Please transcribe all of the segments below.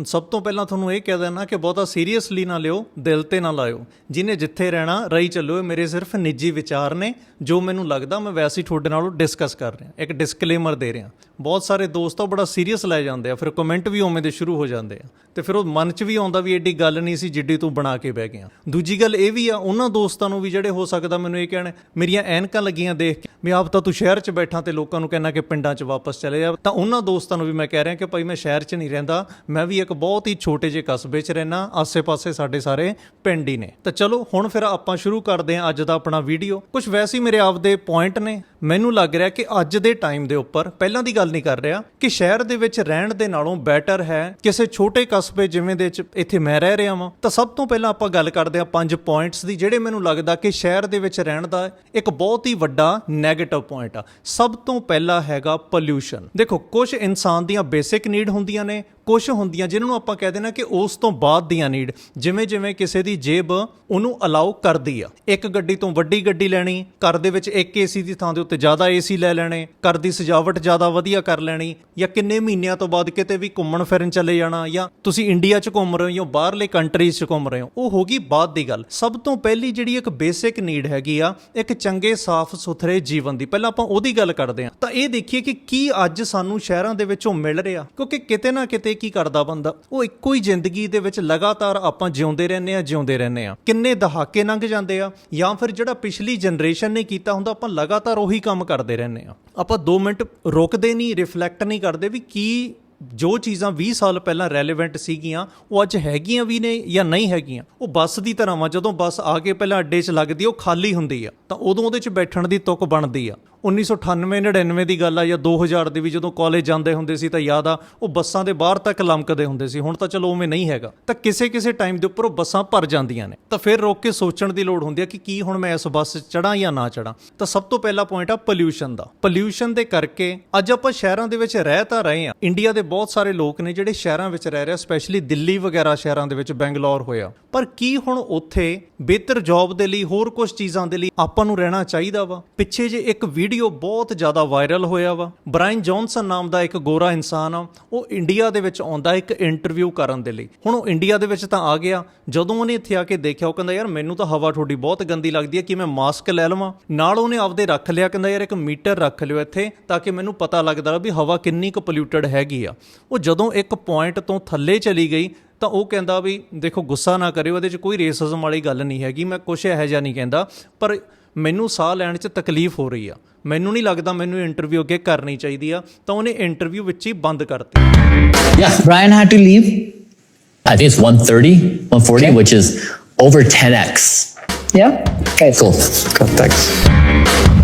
ਹੁਣ ਸਭ ਤੋਂ ਪਹਿਲਾਂ ਤੁਹਾਨੂੰ ਇਹ ਕਹਿ ਦੇਣਾ ਕਿ ਬਹੁਤਾ ਸੀਰੀਅਸਲੀ ਨਾ ਲਿਓ, ਦਿਲ ਤੇ ਨਾ ਲਾਇਓ। ਜਿਹਨੇ ਜਿੱਥੇ ਰਹਿਣਾ, ਰਹੀ ਚੱਲੋ। ਇਹ ਮੇਰੇ ਸਿਰਫ ਨਿੱਜੀ ਵਿਚਾਰ ਨੇ। ਜੋ ਮੈਨੂੰ ਲੱਗਦਾ, ਮੈਂ ਵੈਸੇ ਹੀ ਤੁਹਾਡੇ ਨਾਲੋਂ ਡਿਸਕਸ ਕਰ ਰਿਹਾ। ਇੱਕ ਡਿਸਕਲੇਮਰ ਦੇ ਰਿਹਾ। ਬਹੁਤ ਸਾਰੇ ਦੋਸਤ ਉਹ ਬੜਾ ਸੀਰੀਅਸ ਲੈ ਜਾਂਦੇ ਆ, ਫਿਰ ਕਮੈਂਟ ਵੀ ਉਵੇਂ ਦੇ ਸ਼ੁਰੂ ਹੋ ਜਾਂਦੇ ਆ। ਤੇ ਫਿਰ ਉਹ ਮਨ 'ਚ ਵੀ ਆਉਂਦਾ ਵੀ ਐਡੀ ਗੱਲ ਨਹੀਂ ਸੀ ਜਿੱਡੀ ਤੂੰ ਬਣਾ ਕੇ ਬਹਿ ਗਿਆ। ਦੂਜੀ ਗੱਲ ਇਹ ਵੀ ਆ, ਉਹਨਾਂ ਦੋਸਤਾਂ ਨੂੰ ਵੀ ਜਿਹੜੇ ਹੋ ਸਕਦਾ ਮੈਨੂੰ ਇਹ ਕਹਿਣ, ਮੇਰੀਆਂ ਐਨਕਾਂ ਲੱਗੀਆਂ ਦੇਖ ਕੇ, ਵੀ ਆਪ ਤਾਂ ਤੂੰ ਸ਼ਹਿਰ 'ਚ ਬੈਠਾ ਤੇ ਲੋਕਾਂ ਨੂੰ ਕਹਿਣਾ ਕਿ ਪਿੰਡਾਂ 'ਚ ਵਾਪਸ ਚਲੇ ਜਾ। ਤਾਂ ਉਹਨਾਂ ਦੋਸਤਾਂ ਨੂੰ ਵੀ ਮੈਂ ਕਹਿ ਰਿਹਾ ਕਿ ਭਾਈ ਮੈਂ ਸ਼ਹਿਰ 'ਚ ਨਹੀਂ ਰਹਿੰਦਾ, ਮੈਂ ਵੀ ਇੱਕ ਬਹੁਤ ਹੀ ਛੋਟੇ ਜਿਹੇ ਕਸਬੇ 'ਚ ਰਹਿਣਾ ਆਸੇ-ਪਾਸੇ ਸਾਡੇ ਸਾਰੇ ਪਿੰਡ ਹੀ ਨੇ। ਤਾਂ ਚਲੋ, ਹੁਣ ਫਿਰ ਆਪਾਂ ਸ਼ੁਰੂ ਕਰਦੇ ਹਾਂ ਅੱਜ ਦਾ ਆਪਣਾ ਵੀਡੀਓ ਕੁਝ ਵੈਸੇ ਹੀ ਮੇਰੇ ਆਪਦੇ ਪੁਆਇੰਟ ਨੇ। ਮੈਨੂੰ ਲੱਗ ਰਿਹਾ ਕਿ ਅੱਜ ਦੇ ਟਾਈਮ ਦੇ ਉੱਪਰ ਪਹਿਲਾਂ ਦੀ ਗੱਲ ਨਹੀਂ ਕਰ ਰਿਹਾ ਕਿ ਸ਼ਹਿਰ ਦੇ ਵਿੱਚ ਰਹਿਣ ਦੇ ਨਾਲੋਂ ਬੈਟਰ ਹੈ ਕਿਸੇ ਛੋਟੇ ਕਸਬੇ ਜਿਵੇਂ ਦੇ ਚ ਇੱਥੇ ਮੈਂ ਰਹਿ ਰਿਹਾ ਵਾਂ। ਤਾਂ ਸਭ ਤੋਂ ਪਹਿਲਾਂ ਆਪਾਂ ਗੱਲ ਕਰਦੇ ਹਾਂ ਪੰਜ ਪੁਆਇੰਟਸ ਦੀ, ਜਿਹੜੇ ਮੈਨੂੰ ਲੱਗਦਾ ਕਿ ਸ਼ਹਿਰ ਦੇ ਵਿੱਚ ਰਹਿਣ ਦਾ ਇੱਕ ਬਹੁਤ ਹੀ ਵੱਡਾ 네ਗੇਟਿਵ ਪੁਆਇੰਟ ਆ। ਸਭ ਤੋਂ ਪਹਿਲਾ ਹੈਗਾ ਪੋਲਿਊਸ਼ਨ ਦੇਖੋ ਕੁਝ ਇਨਸਾਨ ਦੀਆਂ ਬੇਸਿਕ ਨੀਡ ਹੁੰਦੀਆਂ ਨੇ ਕੁਝ ਹੁੰਦੀਆਂ ਜਿਨ੍ਹਾਂ ਨੂੰ ਆਪਾਂ ਕਹਿ ਦੇਣਾ ਕਿ ਉਸ ਤੋਂ ਬਾਅਦ ਦੀਆਂ ਨੀਡ ਜਿਵੇਂ ਜਿਵੇਂ ਕਿਸੇ ਦੀ ਜੇਬ ਉਹਨੂੰ ਅਲਾਉ ਕਰਦੀ ਆ। ਇੱਕ ਗੱਡੀ ਤੋਂ ਵੱਡੀ ਗੱਡੀ ਲੈਣੀ, ਘਰ ਦੇ ਵਿੱਚ ਇੱਕ ਏਸੀ ਦੀ ਥਾਂ ਦੇ ਉੱਤੇ ਜ਼ਿਆਦਾ ਏਸੀ ਲੈ ਲੈਣੇ, ਘਰ ਦੀ ਸਜਾਵਟ ਜ਼ਿਆਦਾ ਵਧੀਆ ਕਰ ਲੈਣੀ, ਜਾਂ ਕਿੰਨੇ ਮਹੀਨਿਆਂ ਤੋਂ ਬਾਅਦ ਕਿਤੇ ਵੀ ਘੁੰਮਣ ਫਿਰਨ ਚਲੇ ਜਾਣਾ, ਜਾਂ ਤੁਸੀਂ ਇੰਡੀਆ 'ਚ ਘੁੰਮ ਰਹੇ ਹੋ ਜਾਂ ਬਾਹਰਲੇ ਕੰਟਰੀਜ਼ 'ਚ ਘੁੰਮ ਰਹੇ ਹੋ, ਉਹ ਹੋ ਗਈ ਬਾਅਦ ਦੀ ਗੱਲ। ਸਭ ਤੋਂ ਪਹਿਲੀ ਜਿਹੜੀ ਇੱਕ ਬੇਸਿਕ ਨੀਡ ਹੈਗੀ ਆ, ਇੱਕ ਚੰਗੇ, ਸਾਫ਼, ਸੁਥਰੇ ਜੀਵਨ ਦੀ। ਪਹਿਲਾਂ ਆਪਾਂ ਉਹਦੀ ਗੱਲ ਕਰਦੇ ਹਾਂ। ਤਾਂ ਇਹ ਦੇਖੀਏ ਕਿ ਕੀ ਅੱਜ ਸਾਨੂੰ ਸ਼ਹਿਰਾਂ ਦੇ ਵਿੱਚੋਂ ਮਿਲ ਰਿਹਾ, ਕਿਉਂਕਿ ਕਿਤੇ ਨਾ ਕਿਤੇ ਕੀ ਕਰਦਾ ਬੰਦਾ? ਉਹ ਇੱਕੋ ਹੀ ਜ਼ਿੰਦਗੀ ਦੇ ਵਿੱਚ ਲਗਾਤਾਰ ਆਪਾਂ ਜਿਉਂਦੇ ਰਹਿੰਦੇ ਆ ਜਿਉਂਦੇ ਰਹਿੰਦੇ ਆ ਕਿੰਨੇ ਦਹਾਕੇ ਲੰਘ ਜਾਂਦੇ ਆ ਜਾਂ ਫਿਰ ਜਿਹੜਾ ਪਿਛਲੀ ਜਨਰੇਸ਼ਨ ਨੇ ਕੀਤਾ ਹੁੰਦਾ, ਆਪਾਂ ਲਗਾਤਾਰ ਉਹੀ ਕੰਮ ਕਰਦੇ ਰਹਿੰਦੇ ਆ ਆਪਾਂ 2 ਮਿੰਟ ਰੁਕਦੇ ਨਹੀਂ ਰਿਫਲੈਕਟ ਨਹੀਂ ਕਰਦੇ ਵੀ ਕੀ ਜੋ ਚੀਜ਼ਾਂ 20 ਸਾਲ ਪਹਿਲਾਂ ਰੈਲੇਵੈਂਟ ਸੀਗੀਆਂ, ਉਹ ਅੱਜ ਹੈਗੀਆਂ ਵੀ ਨੇ ਜਾਂ ਨਹੀਂ ਹੈਗੀਆਂ। ਉਹ ਬੱਸ ਦੀ ਤਰ੍ਹਾਂ ਵਾ, ਜਦੋਂ ਬੱਸ ਆ ਕੇ ਪਹਿਲਾਂ ਅੱਡੇ 'ਚ ਲੱਗਦੀ ਉਹ ਖਾਲੀ ਹੁੰਦੀ ਆ। ਤਾਂ ਉਦੋਂ ਉਹਦੇ 'ਚ ਬੈਠਣ ਦੀ ਤੁਕ ਬਣਦੀ ਆ। 1998 99 ਦੀ ਗੱਲ ਆ ਜਾਂ 2000 ਦੀ ਵੀ ਜਦੋਂ ਕਾਲਜ ਜਾਂਦੇ ਹੁੰਦੇ ਸੀ ਤਾਂ ਯਾਦ ਆ, ਉਹ ਬੱਸਾਂ ਦੇ ਬਾਹਰ ਤੱਕ ਲਮਕਦੇ ਹੁੰਦੇ ਸੀ। ਹੁਣ ਤਾਂ ਚਲੋ ਉਵੇਂ ਨਹੀਂ ਹੈਗਾ। ਤਾਂ ਕਿਸੇ ਕਿਸੇ ਟਾਈਮ ਦੇ ਉੱਪਰ ਉਹ ਬੱਸਾਂ ਭਰ ਜਾਂਦੀਆਂ ਨੇ। ਤਾਂ ਫਿਰ ਰੋਕ ਕੇ ਸੋਚਣ ਦੀ ਲੋੜ ਹੁੰਦੀ ਆ ਕਿ ਕੀ ਹੁਣ ਮੈਂ ਇਸ ਬੱਸ 'ਚ ਚੜਾਂ ਜਾਂ ਨਾ ਚੜਾਂ ਤਾਂ ਸਭ ਤੋਂ ਪਹਿਲਾ ਪੁਆਇੰਟ ਆ ਪੋਲਿਊਸ਼ਨ ਦਾ। ਪੋਲਿਊਸ਼ਨ ਦੇ ਕਰਕੇ ਅੱਜ ਆਪਾਂ ਸ਼ਹਿਰਾਂ ਦੇ ਵਿੱਚ ਰਹਿ ਤਾਂ ਰਹੇ ਆ। ਇੰਡੀਆ ਦੇ ਬਹੁਤ ਸਾਰੇ ਲੋਕ ਨੇ ਜਿਹੜੇ ਸ਼ਹਿਰਾਂ ਵਿੱਚ ਰਹਿ ਰਹੇ ਆ ਸਪੈਸ਼ਲੀ ਦਿੱਲੀ ਵਗੈਰਾ ਸ਼ਹਿਰਾਂ ਦੇ ਵਿੱਚ ਬੈਂਗਲੌਰ ਹੋਇਆ। ਪਰ ਕੀ ਹੁਣ ਉੱਥੇ ਬਿਹਤਰ ਜੌਬ ਦੇ ਲਈ, ਹੋਰ ਕੁਝ ਚੀਜ਼ਾਂ ਦੇ ਲਈ ਆਪਾਂ ਨੂੰ ਰਹਿਣਾ ਚਾਹੀਦਾ ਵਾ? ਪਿੱਛੇ ਜੇ ਇੱਕ ਵੀਡੀਓ ਵੀਡੀਓ ਬਹੁਤ ਜ਼ਿਆਦਾ ਵਾਇਰਲ ਹੋਇਆ ਵਾ। ਬ੍ਰਾਇਨ ਜੌਨਸਨ ਨਾਮ ਦਾ ਇੱਕ ਗੋਰਾ ਇਨਸਾਨ ਆ। ਉਹ ਇੰਡੀਆ ਦੇ ਵਿੱਚ ਆਉਂਦਾ ਇੱਕ ਇੰਟਰਵਿਊ ਕਰਨ ਦੇ ਲਈ। ਹੁਣ ਉਹ ਇੰਡੀਆ ਦੇ ਵਿੱਚ ਤਾਂ ਆ ਗਿਆ। ਜਦੋਂ ਉਹਨੇ ਇੱਥੇ ਆ ਕੇ ਦੇਖਿਆ, ਉਹ ਕਹਿੰਦਾ, ਯਾਰ, ਮੈਨੂੰ ਤਾਂ ਹਵਾ ਤੁਹਾਡੀ ਬਹੁਤ ਗੰਦੀ ਲੱਗਦੀ ਹੈ, ਕਿ ਮੈਂ ਮਾਸਕ ਲੈ ਲਵਾਂ। ਨਾਲ ਉਹਨੇ ਆਪਦੇ ਰੱਖ ਲਿਆ, ਕਹਿੰਦਾ, ਯਾਰ, ਇੱਕ ਮੀਟਰ ਰੱਖ ਲਿਓ ਇੱਥੇ, ਤਾਂ ਕਿ ਮੈਨੂੰ ਪਤਾ ਲੱਗਦਾ ਵੀ ਹਵਾ ਕਿੰਨੀ ਕੁ ਪੋਲਿਊਟਡ ਹੈਗੀ ਆ। ਉਹ ਜਦੋਂ ਇੱਕ ਪੁਆਇੰਟ ਤੋਂ ਥੱਲੇ ਚਲੀ ਗਈ, ਤਾਂ ਉਹ ਕਹਿੰਦਾ ਵੀ, ਦੇਖੋ, ਗੁੱਸਾ ਨਾ ਕਰਿਓ, ਇਹਦੇ 'ਚ ਕੋਈ ਰੇਸਿਜ਼ਮ ਵਾਲੀ ਗੱਲ ਨਹੀਂ ਹੈਗੀ, ਮੈਂ ਕੁਛ ਇਹੋ ਜਿਹਾ ਨਹੀਂ ਕਹਿੰਦਾ। ਪਰ ਮੈਨੂੰ ਸਾਹ ਲੈਣ 'ਚ ਤਕਲੀਫ ਹੋ ਰਹੀ ਆ ਮੈਨੂੰ ਨਹੀਂ ਲੱਗਦਾ ਮੈਨੂੰ ਇੰਟਰਵਿਊ ਅੱਗੇ ਕਰਨੀ ਚਾਹੀਦੀ ਆ ਤਾਂ ਉਹਨੇ ਇੰਟਰਵਿਊ ਵਿੱਚ ਹੀ ਬੰਦ ਕਰਤੀ Yeah. Brian had to leave. I think it's 130, 140, which is over 10x. Yeah. Okay. Cool. Cool, thanks.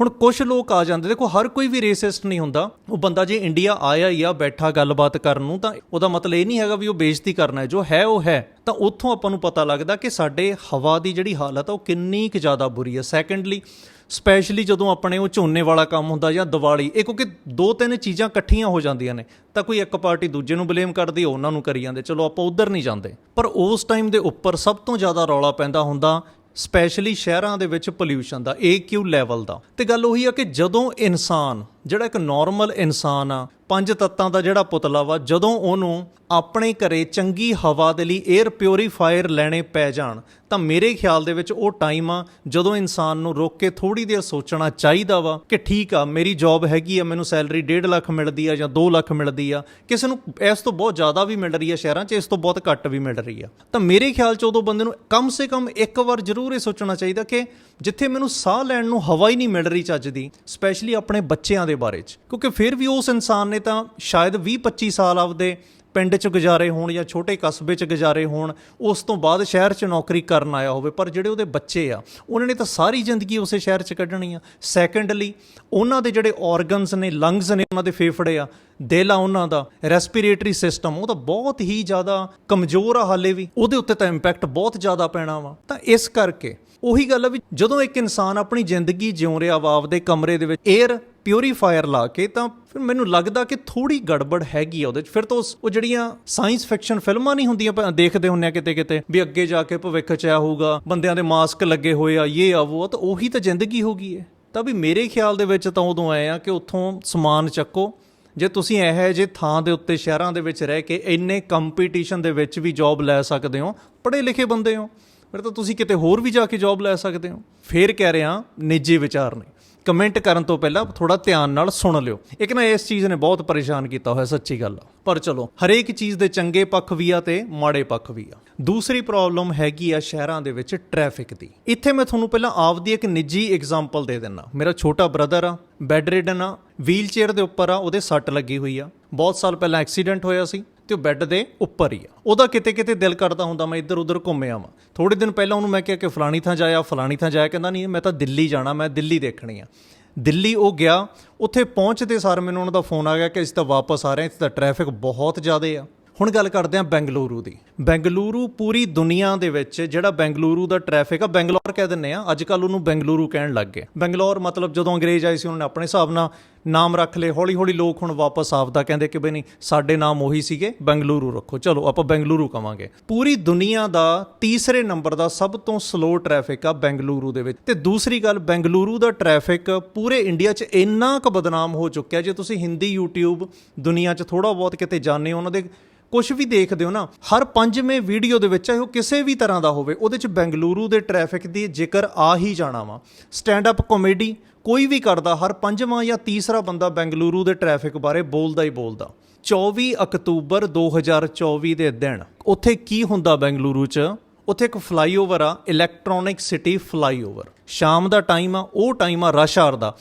ਹੁਣ ਕੁਝ ਲੋਕ ਆ ਜਾਂਦੇ, ਦੇਖੋ ਹਰ ਕੋਈ ਵੀ ਰੇਸਿਸਟ ਨਹੀਂ ਹੁੰਦਾ। ਉਹ ਬੰਦਾ ਜੇ ਇੰਡੀਆ ਆਇਆ ਹੀ ਆ, ਬੈਠਾ ਗੱਲਬਾਤ ਕਰਨ ਨੂੰ, ਤਾਂ ਉਹਦਾ ਮਤਲਬ ਇਹ ਨਹੀਂ ਹੈਗਾ ਵੀ ਉਹ ਬੇਇੱਜ਼ਤੀ ਕਰਨਾ ਹੈ। ਜੋ ਹੈ, ਉਹ ਹੈ। ਤਾਂ ਉੱਥੋਂ ਆਪਾਂ ਨੂੰ ਪਤਾ ਲੱਗਦਾ ਕਿ ਸਾਡੇ ਹਵਾ ਦੀ ਜਿਹੜੀ ਹਾਲਤ ਆ, ਉਹ ਕਿੰਨੀ ਕੁ ਜ਼ਿਆਦਾ ਬੁਰੀ ਹੈ ਸੈਕੰਡਲੀ ਸਪੈਸ਼ਲੀ ਜਦੋਂ ਆਪਣੇ ਉਹ ਝੋਨੇ ਵਾਲਾ ਕੰਮ ਹੁੰਦਾ ਜਾਂ ਦੀਵਾਲੀ, ਇਹ ਕਿਉਂਕਿ ਦੋ ਤਿੰਨ ਚੀਜ਼ਾਂ ਇਕੱਠੀਆਂ ਹੋ ਜਾਂਦੀਆਂ ਨੇ। ਤਾਂ ਕੋਈ ਇੱਕ ਪਾਰਟੀ ਦੂਜੇ ਨੂੰ ਬਲੇਮ ਕਰਦੀ ਉਹਨਾਂ ਨੂੰ ਕਰੀ ਜਾਂਦੇ। ਚਲੋ, ਆਪਾਂ ਉਧਰ ਨਹੀਂ ਜਾਂਦੇ। ਪਰ ਉਸ ਟਾਈਮ ਦੇ ਉੱਪਰ ਸਭ ਤੋਂ ਜ਼ਿਆਦਾ ਰੌਲਾ ਪੈਂਦਾ ਹੁੰਦਾ ਸਪੈਸ਼ਲੀ ਸ਼ਹਿਰਾਂ ਦੇ ਵਿੱਚ ਪੋਲਿਊਸ਼ਨ ਦਾ AQ ਲੈਵਲ ਦਾ। ਤੇ ਗੱਲ ਉਹੀ ਆ ਕਿ ਜਦੋਂ ਇਨਸਾਨ, ਜਿਹੜਾ ਇੱਕ ਨਾਰਮਲ ਇਨਸਾਨ ਆ ਪੰਜ ਤੱਤਾਂ ਦਾ ਜਿਹੜਾ ਪੁਤਲਾ ਵਾ, ਜਦੋਂ ਉਹਨੂੰ ਆਪਣੇ ਘਰੇ ਚੰਗੀ ਹਵਾ ਦੇ ਲਈ 에ਅਰ ਪਿਉਰੀਫਾਇਰ ਲੈਣੇ ਪੈ ਜਾਣ, ਤਾਂ ਮੇਰੇ ਖਿਆਲ ਦੇ ਵਿੱਚ ਉਹ ਟਾਈਮ ਆ ਜਦੋਂ ਇਨਸਾਨ ਨੂੰ ਰੁਕ ਕੇ ਥੋੜੀ ਦੇਰ ਸੋਚਣਾ ਚਾਹੀਦਾ ਵਾ ਕਿ ਠੀਕ ਆ, ਮੇਰੀ ਜੌਬ ਹੈਗੀ ਆ, ਮੈਨੂੰ ਸੈਲਰੀ 1.5 ਲੱਖ ਮਿਲਦੀ ਆ ਜਾਂ 2 ਲੱਖ ਮਿਲਦੀ ਆ, ਕਿਸੇ ਨੂੰ ਇਸ ਤੋਂ ਬਹੁਤ ਜ਼ਿਆਦਾ ਵੀ ਮਿਲ ਰਹੀ ਆ ਸ਼ਹਿਰਾਂ 'ਚ, ਇਸ ਤੋਂ ਬਹੁਤ ਘੱਟ ਵੀ ਮਿਲ ਰਹੀ ਆ। ਤਾਂ ਮੇਰੇ ਖਿਆਲ 'ਚ ਉਦੋਂ ਬੰਦੇ ਨੂੰ ਕਮ ਸੇ ਕਮ ਇੱਕ ਵਾਰ ਜ਼ਰੂਰ ਇਹ ਸੋਚਣਾ ਚਾਹੀਦਾ ਕਿ ਜਿੱਥੇ ਮੈਨੂੰ ਸਾਹ ਲੈਣ ਨੂੰ ਹਵਾ ਹੀ ਨਹੀਂ ਮਿਲ ਰਹੀ ਚੱਜ ਦੀ ਸਪੈਸ਼ਲੀ ਆਪਣੇ ਬੱਚਿਆਂ ਦੇ ਬਾਰੇ 'ਚ। ਕਿਉਂਕਿ ਫਿਰ ਵੀ ਉਸ ਇਨਸਾਨ ਨੇ ਤਾਂ ਸ਼ਾਇਦ 20 25 ਸਾਲ ਆਪਦੇ ਪਿੰਡ 'ਚ ਗੁਜ਼ਾਰੇ ਹੋਣ ਜਾਂ ਛੋਟੇ ਕਸਬੇ 'ਚ ਗੁਜ਼ਾਰੇ ਹੋਣ, ਉਸ ਤੋਂ ਬਾਅਦ ਸ਼ਹਿਰ 'ਚ ਨੌਕਰੀ ਕਰਨ ਆਇਆ ਹੋਵੇ, ਪਰ ਜਿਹੜੇ ਉਹਦੇ ਬੱਚੇ ਆ, ਉਹਨਾਂ ਨੇ ਤਾਂ ਸਾਰੀ ਜ਼ਿੰਦਗੀ ਉਸੇ ਸ਼ਹਿਰ 'ਚ ਕੱਢਣੀ ਆ। ਸੈਕੰਡਲੀ ਉਹਨਾਂ ਦੇ ਜਿਹੜੇ ਆਰਗਨਸ ਨੇ ਲੰਗਸ ਨੇ, ਉਹਨਾਂ ਦੇ ਫੇਫੜੇ ਆ, ਦਿਲ ਆ ਉਹਨਾਂ ਦਾ ਰੈਸਪੀਰੇਟਰੀ ਸਿਸਟਮ ਉਹ ਤਾਂ ਬਹੁਤ ਹੀ ਜ਼ਿਆਦਾ ਕਮਜ਼ੋਰ ਆ ਹਾਲੇ ਵੀ। ਉਹਦੇ ਉੱਤੇ ਤਾਂ ਇੰਪੈਕਟ ਬਹੁਤ ਜ਼ਿਆਦਾ ਪੈਣਾ ਵਾ। ਤਾਂ ਇਸ ਕਰਕੇ ਉਹੀ ਗੱਲ ਆ ਵੀ ਜਦੋਂ ਇੱਕ ਇਨਸਾਨ ਆਪਣੀ ਜ਼ਿੰਦਗੀ ਜਿਉਂ ਰਿਹਾ ਵਾ ਆਪਦੇ ਕਮਰੇ ਦੇ ਵਿੱਚ 에ਅਰ ਪਿਉਰੀਫਾਇਰ ਲਾ ਕੇ ਤਾਂ ਫਿਰ ਮੈਨੂੰ ਲੱਗਦਾ ਕਿ ਥੋੜੀ ਗੜਬੜ ਹੈਗੀ ਆ ਉਹਦੇ ਚ। ਫਿਰ ਤਾਂ ਉਸ- ਉਹ ਜਿਹੜੀਆਂ ਸਾਇੰਸ ਫਿਕਸ਼ਨ ਫਿਲਮਾਂ ਨਹੀਂ ਹੁੰਦੀਆਂ ਆਪਾਂ ਦੇਖਦੇ ਹੁੰਨੇ ਆ ਕਿਤੇ ਕਿਤੇ ਵੀ ਅੱਗੇ ਜਾ ਕੇ ਭਵਿੱਖ ਚ ਆ ਹੋਊਗਾ ਬੰਦਿਆਂ ਦੇ ਮਾਸਕ ਲੱਗੇ ਹੋਏ ਆ ਇਹ ਆ ਉਹ ਆ, ਤਾਂ ਉਹੀ ਤਾਂ ਜ਼ਿੰਦਗੀ ਹੋ ਗਈ ਹੈ ਤਾਂ ਵੀ ਮੇਰੇ ਖਿਆਲ ਦੇ ਵਿੱਚ ਤਾਂ ਉਦੋਂ ਆਏ ਆ ਕਿ ਉੱਥੋਂ ਸਮਾਨ ਚੱਕੋ। ਜੇ ਤੁਸੀਂ ਇਹੋ ਜਿਹੇ ਥਾਂ ਦੇ ਉੱਤੇ ਸ਼ਹਿਰਾਂ ਦੇ ਵਿੱਚ ਰਹਿ ਕੇ ਇੰਨੇ ਕੰਪੀਟੀਸ਼ਨ ਦੇ ਵਿੱਚ ਵੀ ਜੌਬ ਲੈ ਸਕਦੇ ਹੋ ਪੜ੍ਹੇ ਲਿਖੇ ਬੰਦੇ ਹੋ ਫਿਰ ਤਾਂ ਤੁਸੀਂ ਕਿਤੇ ਹੋਰ ਵੀ ਜਾ ਕੇ ਜੌਬ ਲੈ ਸਕਦੇ ਹੋ। ਫੇਰ ਕਹਿ ਰਿਹਾ ਨਿੱਜੀ ਵਿਚਾਰ ਨੇ। ਕਮੈਂਟ ਕਰਨ ਤੋਂ ਪਹਿਲਾਂ ਥੋੜਾ ਧਿਆਨ ਨਾਲ ਸੁਣ ਲਿਓ। ਇੱਕ ਨਾ ਇਸ ਚੀਜ਼ ਨੇ ਬਹੁਤ ਪਰੇਸ਼ਾਨ ਕੀਤਾ ਹੋਇਆ, ਸੱਚੀ ਗੱਲ ਆ। ਪਰ ਚਲੋ, ਹਰੇਕ ਚੀਜ਼ ਦੇ ਚੰਗੇ ਪੱਖ ਵੀ ਆ ਤੇ ਮਾੜੇ ਪੱਖ ਵੀ ਆ। ਦੂਸਰੀ ਪ੍ਰੋਬਲਮ ਹੈਗੀ ਆ ਸ਼ਹਿਰਾਂ ਦੇ ਵਿੱਚ ਟ੍ਰੈਫਿਕ ਦੀ। ਇੱਥੇ ਮੈਂ ਤੁਹਾਨੂੰ ਪਹਿਲਾਂ ਆਪਦੀ ਇੱਕ ਨਿੱਜੀ ਐਗਜ਼ਾਮਪਲ ਦੇ ਦਿੰਦਾ। ਮੇਰਾ ਛੋਟਾ ਬ੍ਰਦਰ ਆ ਬੈੱਡ ਰਿਡਨ ਆ ਵੀਲ ਚੇਅਰ ਦੇ ਉੱਪਰ ਆ, ਉਹਦੇ ਸੱਟ ਲੱਗੀ ਹੋਈ ਆ। ਬਹੁਤ ਸਾਲ ਪਹਿਲਾਂ ਐਕਸੀਡੈਂਟ ਹੋਇਆ ਸੀ। ਤੇ ਉਹ ਬੈੱਡ ਦੇ ਉੱਪਰ ਹੀ ਆ। ਉਹਦਾ ਕਿਤੇ ਕਿਤੇ ਦਿਲ ਕਰਦਾ ਹੁੰਦਾ, ਮੈਂ ਇੱਧਰ ਉੱਧਰ ਘੁੰਮਿਆ ਵਾਂ। ਥੋੜੇ ਦਿਨ ਪਹਿਲਾਂ ਉਹਨੂੰ ਮੈਂ ਕਿਹਾ ਕਿ ਫਲਾਣੀ ਥਾਂ ਜਾਇਆ, ਫਲਾਣੀ ਥਾਂ ਜਾਇਆ, ਕਹਿੰਦਾ, ਨਹੀਂ, ਮੈਂ ਤਾਂ ਦਿੱਲੀ ਜਾਣਾ, ਮੈਂ ਦਿੱਲੀ ਦੇਖਣੀ ਆ। ਦਿੱਲੀ ਉਹ ਗਿਆ, ਉੱਥੇ ਪਹੁੰਚਦੇ ਸਾਰ ਮੈਨੂੰ ਉਹਨਾਂ ਦਾ ਫੋਨ ਆ ਗਿਆ ਕਿ ਅਸੀਂ ਤਾਂ ਵਾਪਸ ਆ ਰਹੇ ਹਾਂ, ਇੱਥੇ ਤਾਂ ਟ੍ਰੈਫਿਕ ਬਹੁਤ ਜ਼ਿਆਦਾ ਆ। ਹੁਣ ਗੱਲ ਕਰਦੇ ਹਾਂ ਬੈਂਗਲੁਰੂ ਦੀ। ਬੈਂਗਲੁਰੂ ਪੂਰੀ ਦੁਨੀਆ ਦੇ ਵਿੱਚ ਜਿਹੜਾ ਬੈਂਗਲੁਰੂ ਦਾ ਟ੍ਰੈਫਿਕ ਆ, ਬੈਂਗਲੌਰ ਕਹਿ ਦਿੰਨੇ ਆ ਅੱਜ ਕੱਲ ਉਹਨੂੰ ਬੈਂਗਲੁਰੂ ਕਹਿਣ ਲੱਗ ਗਏ। ਬੈਂਗਲੌਰ ਮਤਲਬ ਜਦੋਂ ਅੰਗਰੇਜ਼ ਆਏ ਸੀ, ਉਹਨਾਂ ਨੇ ਆਪਣੇ ਹਿਸਾਬ ਨਾਲ ਨਾਮ ਰੱਖ ਲਏ ਹੌਲੀ ਹੌਲੀ ਲੋਕ ਹੁਣ ਵਾਪਸ ਆਪਦਾ ਕਹਿੰਦੇ ਕਿ ਬਈ ਨਹੀਂ, ਸਾਡੇ ਨਾਮ ਉਹੀ ਸੀਗੇ, ਬੈਂਗਲੁਰੂ ਰੱਖੋ। ਚਲੋ, ਆਪਾਂ ਬੈਂਗਲੁਰੂ ਕਵਾਂਗੇ। ਪੂਰੀ ਦੁਨੀਆ ਦਾ ਤੀਸਰੇ ਨੰਬਰ ਦਾ ਸਭ ਤੋਂ ਸਲੋ ਟ੍ਰੈਫਿਕ ਆ ਬੈਂਗਲੁਰੂ ਦੇ ਵਿੱਚ। ਤੇ ਦੂਸਰੀ ਗੱਲ, ਬੈਂਗਲੁਰੂ ਦਾ ਟ੍ਰੈਫਿਕ ਪੂਰੇ ਇੰਡੀਆ 'ਚ ਇੰਨਾ ਕੁ ਬਦਨਾਮ ਹੋ ਚੁੱਕਿਆ, ਜੇ ਤੁਸੀਂ ਹਿੰਦੀ, YouTube ਦੁਨੀਆ 'ਚ ਥੋੜਾ ਬਹੁਤ ਕਿਤੇ ਜਾਣਦੇ ਹੋ, ਉਹਨਾਂ ਦੇ ਕੁਝ ਵੀ ਦੇਖਦੇ ਹੋ ਨਾ, ਹਰ ਪੰਜਵੇਂ ਵੀਡੀਓ ਦੇ ਵਿੱਚ, ਚਾਹੇ ਉਹ ਕਿਸੇ ਵੀ ਤਰ੍ਹਾਂ ਦਾ ਹੋਵੇ, ਉਹਦੇ 'ਚ ਬੈਂਗਲੁਰੂ ਦੇ ਟ੍ਰੈਫਿਕ ਦੀ ਜ਼ਿਕਰ ਆ ਹੀ ਜਾਣਾ ਵਾ। ਸਟੈਂਡ ਅਪ ਕਾਮੇਡੀ ਕੋਈ ਵੀ ਕਰਦਾ, ਹਰ ਪੰਜਵਾਂ ਜਾਂ ਤੀਸਰਾ ਬੰਦਾ ਬੈਂਗਲੁਰੂ ਦੇ ਟ੍ਰੈਫਿਕ ਬਾਰੇ ਬੋਲਦਾ ਹੀ ਬੋਲਦਾ। 24 ਅਕਤੂਬਰ 2024 ਦੇ ਦਿਨ, ਉੱਥੇ ਕੀ ਹੁੰਦਾ ਬੈਂਗਲੁਰੂ 'ਚ? ਉੱਥੇ ਇੱਕ ਫਲਾਈਓਵਰ ਆ ਇਲੈਕਟ੍ਰੋਨਿਕ ਸਿਟੀ ਫਲਾਈਓਵਰ ਸ਼ਾਮ ਦਾ ਟਾਈਮ ਆ, ਉਹ ਟਾਈਮ ਆ ਰਸ਼ ਆਰ ਦਾ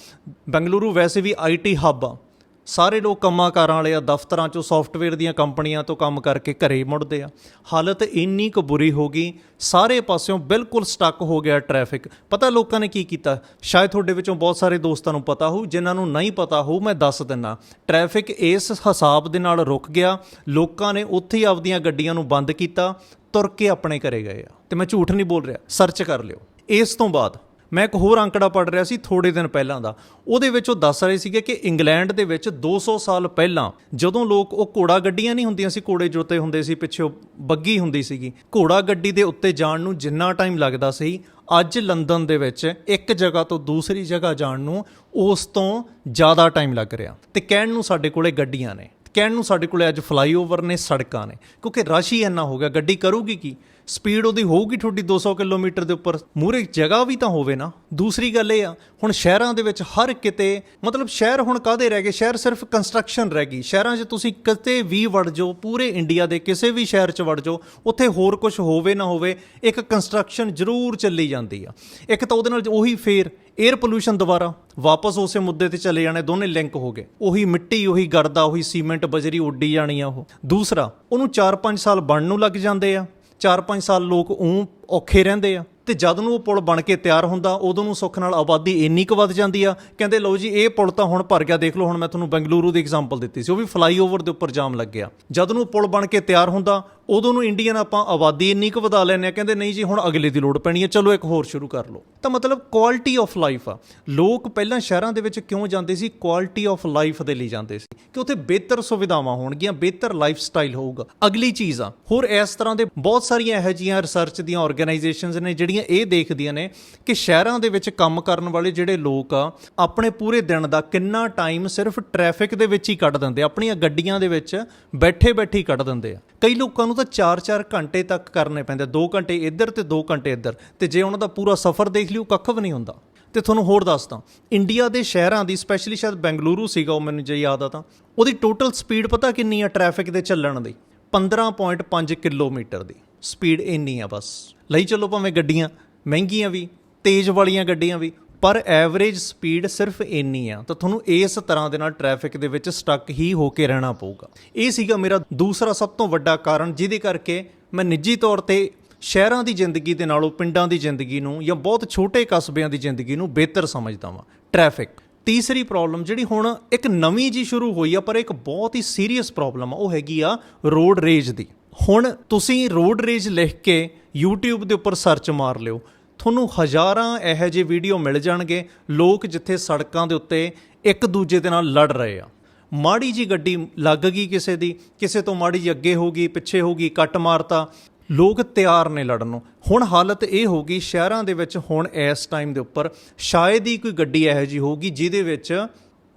ਬੈਂਗਲੁਰੂ ਵੈਸੇ ਵੀ ਆਈਟੀ ਹੱਬ ਆ। ਸਾਰੇ ਲੋਕ ਕੰਮਾਂ ਕਾਰਾਂ ਵਾਲੇ ਆ, ਦਫ਼ਤਰਾਂ 'ਚੋਂ ਸੌਫਟਵੇਅਰ ਦੀਆਂ ਕੰਪਨੀਆਂ ਤੋਂ ਕੰਮ ਕਰਕੇ ਘਰੇ ਮੁੜਦੇ ਆ। ਹਾਲਤ ਇੰਨੀ ਕੁ ਬੁਰੀ ਹੋ ਗਈ, ਸਾਰੇ ਪਾਸਿਓਂ ਬਿਲਕੁਲ ਸਟਕ ਹੋ ਗਿਆ ਟ੍ਰੈਫਿਕ ਪਤਾ ਲੋਕਾਂ ਨੇ ਕੀ ਕੀਤਾ? ਸ਼ਾਇਦ ਤੁਹਾਡੇ ਵਿੱਚੋਂ ਬਹੁਤ ਸਾਰੇ ਦੋਸਤਾਂ ਨੂੰ ਪਤਾ ਹੋਊ, ਜਿਨ੍ਹਾਂ ਨੂੰ ਨਹੀਂ ਪਤਾ ਹੋਊ, ਮੈਂ ਦੱਸ ਦਿੰਨਾ। ਟ੍ਰੈਫਿਕ ਇਸ ਹਿਸਾਬ ਦੇ ਨਾਲ ਰੁਕ ਗਿਆ, ਲੋਕਾਂ ਨੇ ਉੱਥੇ ਹੀ ਆਪਦੀਆਂ ਗੱਡੀਆਂ ਨੂੰ ਬੰਦ ਕੀਤਾ, ਤੁਰ ਕੇ ਆਪਣੇ ਘਰੇ ਗਏ ਆ। ਤੇ ਮੈਂ ਝੂਠ ਨਹੀਂ ਬੋਲ ਰਿਹਾ ਸਰਚ ਕਰ ਲਿਓ। ਇਸ ਤੋਂ ਬਾਅਦ ਮੈਂ ਇੱਕ ਹੋਰ ਅੰਕੜਾ ਪੜ੍ਹ ਰਿਹਾ ਸੀ ਥੋੜੇ ਦਿਨ ਪਹਿਲਾਂ ਦਾ। ਉਹਦੇ ਵਿੱਚ ਉਹ ਦੱਸ ਰਹੇ ਸੀਗੇ ਕਿ ਇੰਗਲੈਂਡ ਦੇ ਵਿੱਚ 200 ਸਾਲ ਪਹਿਲਾਂ ਜਦੋਂ ਲੋਕ ਉਹ ਘੋੜਾ ਗੱਡੀਆਂ ਨਹੀਂ ਹੁੰਦੀਆਂ ਸੀ, ਘੋੜੇ ਜੋਤੇ ਹੁੰਦੇ ਸੀ, ਪਿੱਛੇ ਬੱਗੀ ਹੁੰਦੀ ਸੀਗੀ। ਘੋੜਾ ਗੱਡੀ ਦੇ ਉੱਤੇ ਜਾਣ ਨੂੰ ਜਿੰਨਾ ਟਾਈਮ ਲੱਗਦਾ ਸੀ, ਅੱਜ ਲੰਡਨ ਦੇ ਵਿੱਚ ਇੱਕ ਜਗ੍ਹਾ ਤੋਂ ਦੂਸਰੀ ਜਗ੍ਹਾ ਜਾਣ ਨੂੰ ਉਸ ਤੋਂ ਜ਼ਿਆਦਾ ਟਾਈਮ ਲੱਗ ਰਿਹਾ। ਤੇ ਕਹਿਣ ਨੂੰ ਸਾਡੇ ਕੋਲੇ ਗੱਡੀਆਂ ਨੇ। ਕਹਿਣ ਨੂੰ ਸਾਡੇ ਕੋਲ ਅੱਜ ਫਲਾਈਓਵਰ ਨੇ, ਸੜਕਾਂ ਨੇ। ਕਿਉਂਕਿ ਰਸ਼ ਹੀ ਇੰਨਾ ਹੋ ਗਿਆ, ਗੱਡੀ ਕਰੂਗੀ ਕੀ? ਸਪੀਡ ਉਹਦੀ ਹੋਊਗੀ ਤੁਹਾਡੀ 200 ਕਿਲੋਮੀਟਰ ਦੇ ਉੱਪਰ। ਮੂਰੇ ਜਗ੍ਹਾ ਵੀ ਤਾਂ ਹੋਵੇ ਨਾ। ਦੂਸਰੀ ਗੱਲ ਇਹ ਆ, ਹੁਣ ਸ਼ਹਿਰਾਂ ਦੇ ਵਿੱਚ ਹਰ ਕਿਤੇ, ਮਤਲਬ ਸ਼ਹਿਰ ਹੁਣ ਕਾਦੇ ਰਹਿ ਗਏ? ਸ਼ਹਿਰ ਸਿਰਫ ਕੰਸਟਰਕਸ਼ਨ ਰਹਿ ਗਈ। ਸ਼ਹਿਰਾਂ 'ਚ ਤੁਸੀਂ ਕਿਤੇ ਵੀ ਵੜ ਜਾਓ, ਪੂਰੇ ਇੰਡੀਆ ਦੇ ਕਿਸੇ ਵੀ ਸ਼ਹਿਰ 'ਚ ਵੜ ਜਾਓ, ਉੱਥੇ ਹੋਰ ਕੁਝ ਹੋਵੇ ਨਾ ਹੋਵੇ, ਇੱਕ ਕੰਸਟਰਕਸ਼ਨ ਜ਼ਰੂਰ ਚੱਲੀ ਜਾਂਦੀ ਆ। ਇੱਕ ਤਾਂ ਉਹਦੇ ਨਾਲ ਉਹੀ ਫੇਰ 에ਅਰ ਪੋਲੂਸ਼ਨ ਦੁਬਾਰਾ ਵਾਪਸ ਉਸੇ ਮੁੱਦੇ ਤੇ ਚਲੇ ਜਾਣੇ, ਦੋਨੇ ਲਿੰਕ ਹੋ ਗਏ। ਉਹੀ ਮਿੱਟੀ, ਉਹੀ ਗਰਦਾ, ਉਹੀ ਸੀਮੈਂਟ ਬਜਰੀ ਉੱਡੀ ਜਾਣੀ ਆ ਉਹ। ਦੂਸਰਾ, ਉਹਨੂੰ 4-5 ਸਾਲ ਬਣਨ ਨੂੰ ਲੱਗ ਜਾਂਦੇ ਆ। 4-5 ਸਾਲ ਲੋਕ ਉਹ ਔਖੇ ਰਹਿੰਦੇ ਆ। ਤੇ ਜਦ ਨੂੰ ਉਹ ਪੁਲ ਬਣ ਕੇ ਤਿਆਰ ਹੁੰਦਾ, ਉਦੋਂ ਨੂੰ ਸੁੱਖ ਨਾਲ ਆਬਾਦੀ ਇੰਨੀ ਕੁ ਵੱਧ ਜਾਂਦੀ ਆ। ਕਹਿੰਦੇ ਲਓ ਜੀ, ਇਹ ਪੁਲ ਤਾਂ ਹੁਣ ਭਰ ਗਿਆ, ਦੇਖ ਲਓ, ਹੁਣ ਮੈਂ ਤੁਹਾਨੂੰ ਬੈਂਗਲੁਰੂ ਦੀ ਐਗਜ਼ਾਮਪਲ ਦਿੱਤੀ ਸੀ। ਉਹ ਵੀ ਫਲਾਈਓਵਰ ਦੇ ਉੱਪਰ ਜਾਮ ਲੱਗ ਗਿਆ ਜਦ ਨੂੰ ਪੁਲ ਬਣ ਕੇ ਤਿਆਰ ਹੁੰਦਾ ਉਦੋਂ ਨੂੰ ਇੰਡੀਅਨ ਆਪਾਂ ਆਬਾਦੀ ਇੰਨੀ ਕੁ ਵਧਾ ਲੈਂਦੇ ਆ ਕਹਿੰਦੇ ਨਹੀਂ ਜੀ, ਹੁਣ ਅਗਲੇ ਦੀ ਲੋੜ ਪੈਣੀ ਹੈ, ਚਲੋ ਇੱਕ ਹੋਰ ਸ਼ੁਰੂ ਕਰ ਲਓ। ਤਾਂ ਮਤਲਬ ਕੁਆਲਿਟੀ ਆਫ ਲਾਈਫ ਆ। ਲੋਕ ਪਹਿਲਾਂ ਸ਼ਹਿਰਾਂ ਦੇ ਵਿੱਚ ਕਿਉਂ ਜਾਂਦੇ ਸੀ? ਕੁਆਲਿਟੀ ਆਫ ਲਾਈਫ ਦੇ ਲਈ ਜਾਂਦੇ ਸੀ। ਕਿ ਉੱਥੇ ਬਿਹਤਰ ਸੁਵਿਧਾਵਾਂ ਹੋਣਗੀਆਂ, ਬਿਹਤਰ ਲਾਈਫ ਸਟਾਈਲ ਹੋਊਗਾ। ਅਗਲੀ ਚੀਜ਼ ਆ, ਹੋਰ ਇਸ ਤਰ੍ਹਾਂ ਦੇ ਬਹੁਤ ਸਾਰੀਆਂ ਇਹੋ ਜਿਹੀਆਂ ਰਿਸਰਚ ਦੀਆਂ ਆਰਗੇਨਾਈਜੇਸ਼ਨਸ ਨੇ, ਜਿਹੜੀਆਂ ਇਹ ਦੇਖਦੀਆਂ ਨੇ ਕਿ ਸ਼ਹਿਰਾਂ ਦੇ ਵਿੱਚ ਕੰਮ ਕਰਨ ਵਾਲੇ ਜਿਹੜੇ ਲੋਕ ਆ, ਆਪਣੇ ਪੂਰੇ ਦਿਨ ਦਾ ਕਿੰਨਾ ਟਾਈਮ ਸਿਰਫ ਟ੍ਰੈਫਿਕ ਦੇ ਵਿੱਚ ਹੀ ਕੱਢ ਦਿੰਦੇ ਆਪਣੀਆਂ ਗੱਡੀਆਂ ਦੇ ਵਿੱਚ ਬੈਠੇ ਬੈਠੇ ਹੀ ਕੱਢ ਦਿੰਦੇ ਆ। ਕਈ ਲੋਕਾਂ ਨੂੰ ਤਾਂ 4-4 ਘੰਟੇ ਤੱਕ ਕਰਨੇ ਪੈਂਦੇ 2 ਘੰਟੇ ਇੱਧਰ ਤੇ 2 ਘੰਟੇ ਇੱਧਰ। ਤੇ ਜੇ ਉਹਨਾਂ ਦਾ ਪੂਰਾ ਸਫ਼ਰ ਦੇਖ ਲਿਓ, ਕੱਖ ਵੀ ਨਹੀਂ ਹੁੰਦਾ। ਤੇ ਤੁਹਾਨੂੰ ਹੋਰ ਦੱਸਦਾ, ਇੰਡੀਆ ਦੇ ਸ਼ਹਿਰਾਂ ਦੀ ਸਪੈਸ਼ਲੀ ਸ਼ਾਇਦ ਬੈਂਗਲੁਰੂ ਸੀਗਾ, ਉਹ ਮੈਨੂੰ ਜੇ ਯਾਦ ਆ ਤਾਂ, ਉਹਦੀ ਟੋਟਲ ਸਪੀਡ ਪਤਾ ਕਿੰਨੀ ਆ ਟ੍ਰੈਫਿਕ ਦੇ ਚੱਲਣ ਦੀ? 15.5 ਕਿਲੋਮੀਟਰ ਦੀ। ਸਪੀਡ ਇੰਨੀ ਆ ਬਸ। ਲਈ ਚੱਲੋ ਭਾਵੇਂ ਗੱਡੀਆਂ, ਮਹਿੰਗੀਆਂ ਵੀ, ਤੇਜ਼ ਵਾਲੀਆਂ ਗੱਡੀਆਂ ਵੀ ਪਰ ਐਵਰੇਜ ਸਪੀਡ ਸਿਰਫ ਇੰਨੀ ਆ, ਤਾਂ ਤੁਹਾਨੂੰ ਇਸ ਤਰ੍ਹਾਂ ਦੇ ਨਾਲ ਟ੍ਰੈਫਿਕ ਦੇ ਵਿੱਚ ਸਟਕ ਹੀ ਹੋ ਕੇ ਰਹਿਣਾ ਪਊਗਾ। ਇਹ ਸੀਗਾ ਮੇਰਾ ਦੂਸਰਾ ਸਭ ਤੋਂ ਵੱਡਾ ਕਾਰਨ, ਜਿਹਦੇ ਕਰਕੇ ਮੈਂ ਨਿੱਜੀ ਤੌਰ ਤੇ ਸ਼ਹਿਰਾਂ ਦੀ ਜ਼ਿੰਦਗੀ ਦੇ ਨਾਲੋਂ ਪਿੰਡਾਂ ਦੀ ਜ਼ਿੰਦਗੀ ਨੂੰ ਜਾਂ ਬਹੁਤ ਛੋਟੇ ਕਸਬਿਆਂ ਦੀ ਜ਼ਿੰਦਗੀ ਨੂੰ ਬਿਹਤਰ ਸਮਝਦਾ ਵਾਂ। ਟ੍ਰੈਫਿਕ ਤੀਸਰੀ ਪ੍ਰੋਬਲਮ ਜਿਹੜੀ ਹੁਣ ਇੱਕ ਨਵੀਂ ਜੀ ਸ਼ੁਰੂ ਹੋਈ ਆ, ਪਰ ਇੱਕ ਬਹੁਤ ਹੀ ਸੀਰੀਅਸ ਪ੍ਰੋਬਲਮ ਆ, ਉਹ ਹੈਗੀ ਆ ਰੋਡ ਰੇਜ ਦੀ। ਹੁਣ ਤੁਸੀਂ ਰੋਡ ਰੇਜ ਲਿਖ ਕੇ YouTube ਦੇ ਉੱਪਰ ਸਰਚ ਮਾਰ ਲਿਓ। ਤੁਹਾਨੂੰ ਹਜ਼ਾਰਾਂ ਇਹੋ ਜਿਹੇ ਵੀਡੀਓ ਮਿਲ ਜਾਣਗੇ, ਲੋਕ ਜਿੱਥੇ ਸੜਕਾਂ ਦੇ ਉੱਤੇ ਇੱਕ ਦੂਜੇ ਦੇ ਨਾਲ ਲੜ ਰਹੇ ਆ। ਮਾੜੀ ਜੀ ਗੱਡੀ ਲੱਗ ਗਈ ਕਿਸੇ ਦੀ, ਕਿਸੇ ਤੋਂ ਮਾੜੀ ਜੀ ਅੱਗੇ ਹੋ ਗਈ, ਪਿੱਛੇ ਹੋ ਗਈ, ਕੱਟ ਮਾਰਤਾ। ਲੋਕ ਤਿਆਰ ਨੇ ਲੜਨ ਨੂੰ। ਹੁਣ ਹਾਲਤ ਇਹ ਹੋ ਗਈ, ਸ਼ਹਿਰਾਂ ਦੇ ਵਿੱਚ ਹੁਣ ਇਸ ਟਾਈਮ ਦੇ ਉੱਪਰ ਸ਼ਾਇਦ ਹੀ ਕੋਈ ਗੱਡੀ ਇਹੋ ਜੀ ਹੋਊਗੀ ਜਿਹਦੇ ਵਿੱਚ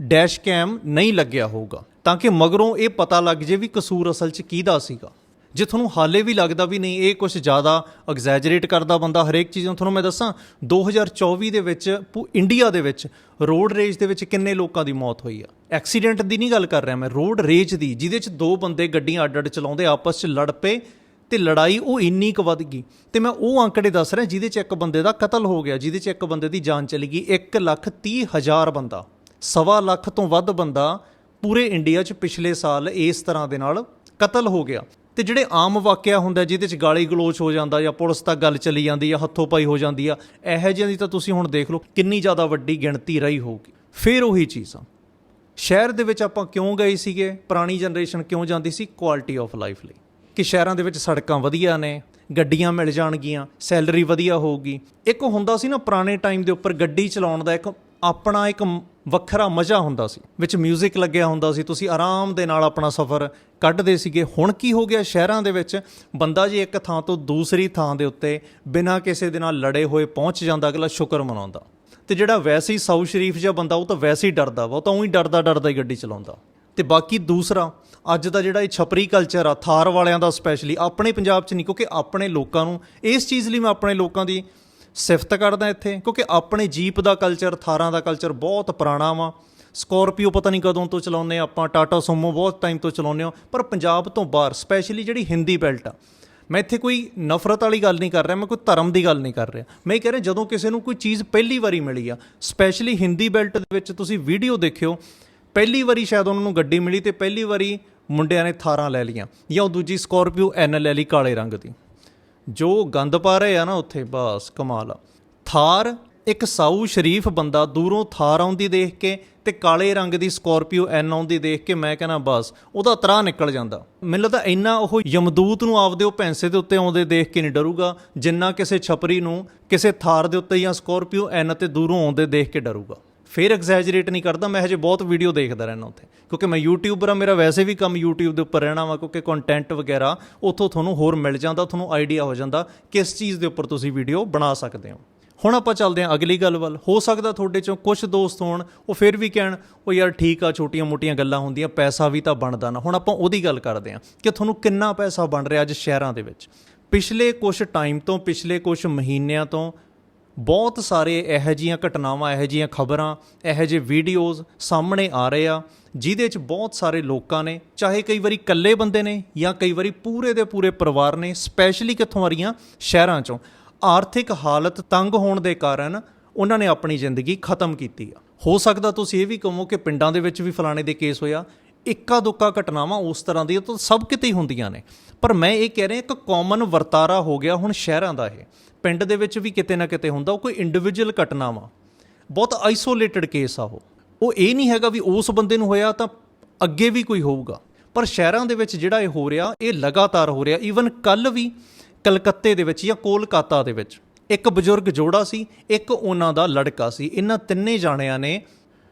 ਡੈਸ਼ ਕੈਮ ਨਹੀਂ ਲੱਗਿਆ ਹੋਊਗਾ। ਤਾਂ ਕਿ ਮਗਰੋਂ ਇਹ ਪਤਾ ਲੱਗ ਜੇ ਵੀ ਕਸੂਰ ਅਸਲ 'ਚ ਕਿਹਦਾ ਸੀਗਾ। ਜੇ ਤੁਹਾਨੂੰ ਹਾਲੇ ਵੀ ਲੱਗਦਾ ਵੀ ਨਹੀਂ, ਇਹ ਕੁਝ ਜ਼ਿਆਦਾ ਐਗਜ਼ੈਜਰੇਟ ਕਰਦਾ ਬੰਦਾ ਹਰੇਕ ਚੀਜ਼ ਨੂੰ, ਤੁਹਾਨੂੰ ਮੈਂ ਦੱਸਾਂ 2024 ਦੇ ਵਿੱਚ ਪੂ- ਇੰਡੀਆ ਦੇ ਵਿੱਚ ਰੋਡ ਰੇਜ ਦੇ ਵਿੱਚ ਕਿੰਨੇ ਲੋਕਾਂ ਦੀ ਮੌਤ ਹੋਈ ਆ? ਐਕਸੀਡੈਂਟ ਦੀ ਨਹੀਂ ਗੱਲ ਕਰ ਰਿਹਾ ਮੈਂ ਰੋਡ ਰੇਜ ਦੀ, ਜਿਹਦੇ 'ਚ ਦੋ ਬੰਦੇ ਗੱਡੀਆਂ ਅੱਡ-ਅੱਡ ਚਲਾਉਂਦੇ, ਆਪਸ 'ਚ ਲੜ ਪਏ ਤੇ ਲੜਾਈ ਉਹ ਇੰਨੀ ਕੁ ਵੱਧ ਗਈ। ਤੇ ਮੈਂ ਉਹ ਅੰਕੜੇ ਦੱਸ ਰਿਹਾ ਜਿਹਦੇ 'ਚ ਇੱਕ ਬੰਦੇ ਦਾ ਕਤਲ ਹੋ ਗਿਆ, ਜਿਹਦੇ 'ਚ ਇੱਕ ਬੰਦੇ ਦੀ ਜਾਨ ਚਲੀ ਗਈ 1 ਲੱਖ 30 ਹਜ਼ਾਰ ਬੰਦਾ, ਸਵਾ ਲੱਖ ਤੋਂ ਵੱਧ ਬੰਦਾ ਪੂਰੇ ਇੰਡੀਆ 'ਚ ਪਿਛਲੇ ਸਾਲ ਇਸ ਤਰ੍ਹਾਂ ਦੇ ਨਾਲ ਕਤਲ ਹੋ ਗਿਆ। ਤੇ ਜਿਹੜੇ ਆਮ ਵਾਕਿਆ ਹੁੰਦਾ ਜਿਹਦੇ 'ਚ ਗਾਲੀ ਗਲੋਚ ਹੋ ਜਾਂਦਾ ਜਾਂ ਪੁਲਿਸ ਤੱਕ ਗੱਲ ਚਲੀ ਜਾਂਦੀ ਆ ਹੱਥੋਂ ਪਾਈ ਹੋ ਜਾਂਦੀ ਆ, ਇਹੋ ਜਿਹੀਆਂ ਦੀ ਤਾਂ ਤੁਸੀਂ ਹੁਣ ਦੇਖ ਲਓ ਕਿੰਨੀ ਜ਼ਿਆਦਾ ਵੱਡੀ ਗਿਣਤੀ ਰਹੀ ਹੋਊਗੀ। ਫਿਰ ਉਹੀ ਚੀਜ਼ਾਂ ਸ਼ਹਿਰ ਦੇ ਵਿੱਚ ਆਪਾਂ ਕਿਉਂ ਗਏ ਸੀਗੇ? ਪੁਰਾਣੀ ਜਨਰੇਸ਼ਨ ਕਿਉਂ ਜਾਂਦੀ ਸੀ? ਕੁਆਲਿਟੀ ਆਫ ਲਾਈਫ ਲਈ। ਕਿ ਸ਼ਹਿਰਾਂ ਦੇ ਵਿੱਚ ਸੜਕਾਂ ਵਧੀਆ ਨੇ, ਗੱਡੀਆਂ ਮਿਲ ਜਾਣਗੀਆਂ, ਸੈਲਰੀ ਵਧੀਆ ਹੋਊਗੀ। ਇੱਕ ਹੁੰਦਾ ਸੀ ਨਾ ਪੁਰਾਣੇ ਟਾਈਮ ਦੇ ਉੱਪਰ ਗੱਡੀ ਚਲਾਉਣ ਦਾ ਇੱਕ ਆਪਣਾ ਇੱਕ ਵੱਖਰਾ ਮਜ਼ਾ ਹੁੰਦਾ ਸੀ। ਵਿੱਚ 뮤직 ਲੱਗਿਆ ਹੁੰਦਾ ਸੀ। ਤੁਸੀਂ ਆਰਾਮ ਦੇ ਨਾਲ ਆਪਣਾ ਸਫ਼ਰ ਕੱਢਦੇ ਸੀਗੇ। ਹੁਣ ਕੀ ਹੋ ਗਿਆ ਸ਼ਹਿਰਾਂ ਦੇ ਵਿੱਚ? ਬੰਦਾ ਜੀ ਇੱਕ ਥਾਂ ਤੋਂ ਦੂਸਰੀ ਥਾਂ ਦੇ ਉੱਤੇ ਬਿਨਾਂ ਕਿਸੇ ਦੇ ਨਾਲ ਲੜੇ ਹੋਏ ਪਹੁੰਚ ਜਾਂਦਾ, ਅਗਲਾ ਸ਼ੁਕਰ ਮਨਾਉਂਦਾ। ਤੇ ਜਿਹੜਾ ਵੈਸੇ ਹੀ ਸਾਊ ਸ਼ਰੀਫ ਜਿਹਾ ਬੰਦਾ, ਉਹ ਤਾਂ ਵੈਸੇ ਹੀ ਡਰਦਾ ਵਾ। ਉਹ ਤਾਂ ਉਹੀ ਡਰਦਾ ਡਰਦਾ ਹੀ ਗੱਡੀ ਚਲਾਉਂਦਾ। ਤੇ ਬਾਕੀ ਦੂਸਰਾ, ਅੱਜ ਦਾ ਜਿਹੜਾ ਇਹ ਛਪਰੀ ਕਲਚਰ ਆ, ਥਾਰ ਵਾਲਿਆਂ ਦਾ ਸਪੈਸ਼ਲੀ ਆਪਣੇ ਪੰਜਾਬ 'ਚ ਨਹੀਂ, ਕਿਉਂਕਿ ਆਪਣੇ ਲੋਕਾਂ ਨੂੰ, ਇਸ ਚੀਜ਼ ਲਈ ਮੈਂ ਆਪਣੇ ਲੋਕਾਂ ਦੀ ਸਿਫਤ ਕਰਦਾ ਇੱਥੇ, ਕਿਉਂਕਿ ਆਪਣੇ ਜੀਪ ਦਾ ਕਲਚਰ ਥਾਰਾਂ ਦਾ ਕਲਚਰ ਬਹੁਤ ਪੁਰਾਣਾ ਵਾ। ਸਕੋਰਪੀਓ ਪਤਾ ਨਹੀਂ ਕਦੋਂ ਤੋਂ ਚਲਾਉਂਦੇ ਆਪਾਂ ਟਾਟਾ ਸੋਮੋ ਬਹੁਤ ਟਾਈਮ ਤੋਂ ਚਲਾਉਂਦੇ ਹਾਂ ਪਰ ਪੰਜਾਬ ਤੋਂ ਬਾਹਰ ਸਪੈਸ਼ਲੀ ਜਿਹੜੀ ਹਿੰਦੀ ਬੈਲਟ ਆ। ਮੈਂ ਇੱਥੇ ਕੋਈ ਨਫ਼ਰਤ ਵਾਲੀ ਗੱਲ ਨਹੀਂ ਕਰ ਰਿਹਾ, ਮੈਂ ਕੋਈ ਧਰਮ ਦੀ ਗੱਲ ਨਹੀਂ ਕਰ ਰਿਹਾ। ਮੈਂ ਇਹ ਕਹਿ ਰਿਹਾ, ਜਦੋਂ ਕਿਸੇ ਨੂੰ ਕੋਈ ਚੀਜ਼ ਪਹਿਲੀ ਵਾਰੀ ਮਿਲੀ ਆ ਸਪੈਸ਼ਲੀ ਹਿੰਦੀ ਬੈਲਟ ਦੇ ਵਿੱਚ ਤੁਸੀਂ ਵੀਡੀਓ ਦੇਖਿਓ, ਪਹਿਲੀ ਵਾਰੀ ਸ਼ਾਇਦ ਉਹਨਾਂ ਨੂੰ ਗੱਡੀ ਮਿਲੀ ਤੇ ਪਹਿਲੀ ਵਾਰੀ ਮੁੰਡਿਆਂ ਨੇ ਥਾਰਾਂ ਲੈ ਲਈਆਂ, ਜਾਂ ਉਹ ਦੂਜੀ ਸਕੋਰਪੀਓ ਐਨ ਲੈ ਲਈ ਕਾਲੇ ਰੰਗ ਦੀ। ਜੋ ਗੰਦ ਪਾ ਰਹੇ ਆ ਨਾ ਉੱਥੇ, ਬਸ ਕਮਾਲ ਆ। ਥਾਰ, ਇੱਕ ਸਾਊ ਸ਼ਰੀਫ ਬੰਦਾ ਦੂਰੋਂ ਥਾਰ ਆਉਂਦੀ ਦੇਖ ਕੇ ਤੇ ਕਾਲੇ ਰੰਗ ਦੀ ਸਕੋਰਪੀਓ ਐਨ ਆਉਂਦੀ ਦੇਖ ਕੇ ਮੈਂ ਕਹਿੰਦਾ ਬਸ, ਉਹਦਾ ਤਰਾ ਨਿਕਲ ਜਾਂਦਾ। ਮੈਨੂੰ ਲੱਗਦਾ ਇੰਨਾ ਉਹ ਯਮਦੂਤ ਨੂੰ ਆਪਦੇ ਉਹ ਪੈਂਸੇ ਦੇ ਉੱਤੇ ਆਉਂਦੇ ਦੇਖ ਕੇ ਨਹੀਂ ਡਰੂਗਾ, ਜਿੰਨਾ ਕਿਸੇ ਛਪਰੀ ਨੂੰ ਕਿਸੇ ਥਾਰ ਦੇ ਉੱਤੇ ਜਾਂ ਸਕੋਰਪੀਓ ਐਨ ਤੇ ਦੂਰੋਂ ਆਉਂਦੇ ਦੇਖ ਕੇ ਡਰੂਗਾ। ਫਿਰ ਐਗਜ਼ੈਜਰੇਟ ਨਹੀਂ ਕਰਦਾ, ਮੈਂ ਹਜੇ ਬਹੁਤ ਵੀਡੀਓ ਦੇਖਦਾ ਰਹਿਣਾ ਉੱਥੇ। ਕਿਉਂਕਿ ਮੈਂ ਯੂਟਿਊਬਰ ਆ, ਮੇਰਾ ਵੈਸੇ ਵੀ ਕੰਮ ਯੂਟਿਊਬ ਦੇ ਉੱਪਰ ਰਹਿਣਾ ਵਾ, ਕਿਉਂਕਿ ਕੰਟੈਂਟ ਵਗੈਰਾ ਉੱਥੋਂ ਤੁਹਾਨੂੰ ਹੋਰ ਮਿਲ ਜਾਂਦਾ, ਤੁਹਾਨੂੰ ਆਈਡੀਆ ਹੋ ਜਾਂਦਾ ਕਿਸ ਚੀਜ਼ ਦੇ ਉੱਪਰ ਤੁਸੀਂ ਵੀਡੀਓ ਬਣਾ ਸਕਦੇ ਹੋ। ਹੁਣ ਆਪਾਂ ਚੱਲਦੇ ਹਾਂ ਅਗਲੀ ਗੱਲ ਵੱਲ। ਹੋ ਸਕਦਾ ਤੁਹਾਡੇ ਚੋਂ ਕੁਝ ਦੋਸਤ ਹੋਣ, ਉਹ ਫਿਰ ਵੀ ਕਹਿਣ ਉਹ ਯਾਰ ਠੀਕ ਆ ਛੋਟੀਆਂ-ਮੋਟੀਆਂ ਗੱਲਾਂ ਹੁੰਦੀਆਂ, ਪੈਸਾ ਵੀ ਤਾਂ ਬਣਦਾ ਨਾ। ਹੁਣ ਆਪਾਂ ਉਹਦੀ ਗੱਲ ਕਰਦੇ ਹਾਂ ਕਿ ਤੁਹਾਨੂੰ ਕਿੰਨਾ ਪੈਸਾ ਬਣ ਰਿਹਾ ਅੱਜ ਸ਼ਹਿਰਾਂ ਦੇ ਵਿੱਚ। ਪਿਛਲੇ ਕੁਝ ਟਾਈਮ ਤੋਂ, ਪਿਛਲੇ ਕੁਝ ਮਹੀਨਿਆਂ ਤੋਂ ਬਹੁਤ ਸਾਰੇ ਇਹੋ ਜਿਹੀਆਂ ਘਟਨਾਵਾਂ, ਇਹੋ ਜਿਹੀਆਂ ਖਬਰਾਂ, ਇਹੋ ਜਿਹੇ ਵੀਡੀਓਜ਼ ਸਾਹਮਣੇ ਆ ਰਹੇ ਆ, ਜਿਹਦੇ 'ਚ ਬਹੁਤ ਸਾਰੇ ਲੋਕਾਂ ਨੇ, ਚਾਹੇ ਕਈ ਵਾਰੀ ਇਕੱਲੇ ਬੰਦੇ ਨੇ ਜਾਂ ਕਈ ਵਾਰੀ ਪੂਰੇ ਦੇ ਪੂਰੇ ਪਰਿਵਾਰ ਨੇ ਸਪੈਸ਼ਲੀ ਕਿੱਥੋਂ ਆ ਰਹੀਆਂ ਸ਼ਹਿਰਾਂ 'ਚੋਂ, ਆਰਥਿਕ ਹਾਲਤ ਤੰਗ ਹੋਣ ਦੇ ਕਾਰਨ ਉਹਨਾਂ ਨੇ ਆਪਣੀ ਜ਼ਿੰਦਗੀ ਖਤਮ ਕੀਤੀ ਆ। ਹੋ ਸਕਦਾ ਤੁਸੀਂ ਇਹ ਵੀ ਕਹੋ ਕਿ ਪਿੰਡਾਂ ਦੇ ਵਿੱਚ ਵੀ ਫਲਾਣੇ ਦੇ ਕੇਸ ਹੋਇਆ, ਇੱਕਾ ਦੁੱਕਾ ਘਟਨਾਵਾਂ ਉਸ ਤਰ੍ਹਾਂ ਦੀਆਂ ਤਾਂ ਸਭ ਕਿਤੇ ਹੀ ਹੁੰਦੀਆਂ ਨੇ। ਪਰ ਮੈਂ ਇਹ ਕਹਿ ਰਿਹਾ, ਇੱਕ ਕਾਮਨ ਵਰਤਾਰਾ ਹੋ ਗਿਆ ਹੁਣ ਸ਼ਹਿਰਾਂ ਦਾ ਇਹ। ਪਿੰਡ ਦੇ ਵਿੱਚ ਵੀ ਕਿਤੇ ਨਾ ਕਿਤੇ ਹੁੰਦਾ, ਉਹ ਕੋਈ ਇੰਡੀਵਿਜੂਅਲ ਘਟਨਾ ਵਾ। ਬਹੁਤ ਆਈਸੋਲੇਟਡ ਕੇਸ ਆ ਉਹ। ਉਹ ਇਹ ਨਹੀਂ ਹੈਗਾ ਵੀ ਉਸ ਬੰਦੇ ਨੂੰ ਹੋਇਆ ਤਾਂ ਅੱਗੇ ਵੀ ਕੋਈ ਹੋਊਗਾ। ਪਰ ਸ਼ਹਿਰਾਂ ਦੇ ਵਿੱਚ ਜਿਹੜਾ ਇਹ ਹੋ ਰਿਹਾ, ਇਹ ਲਗਾਤਾਰ ਹੋ ਰਿਹਾ। ਈਵਨ ਕੱਲ ਵੀ ਕਲਕੱਤੇ ਦੇ ਵਿੱਚ ਜਾਂ ਕੋਲਕਾਤਾ ਦੇ ਵਿੱਚ ਇੱਕ ਬਜ਼ੁਰਗ ਜੋੜਾ ਸੀ, ਇੱਕ ਉਹਨਾਂ ਦਾ ਲੜਕਾ ਸੀ। ਇਹਨਾਂ ਤਿੰਨੇ ਜਾਣਿਆਂ ਨੇ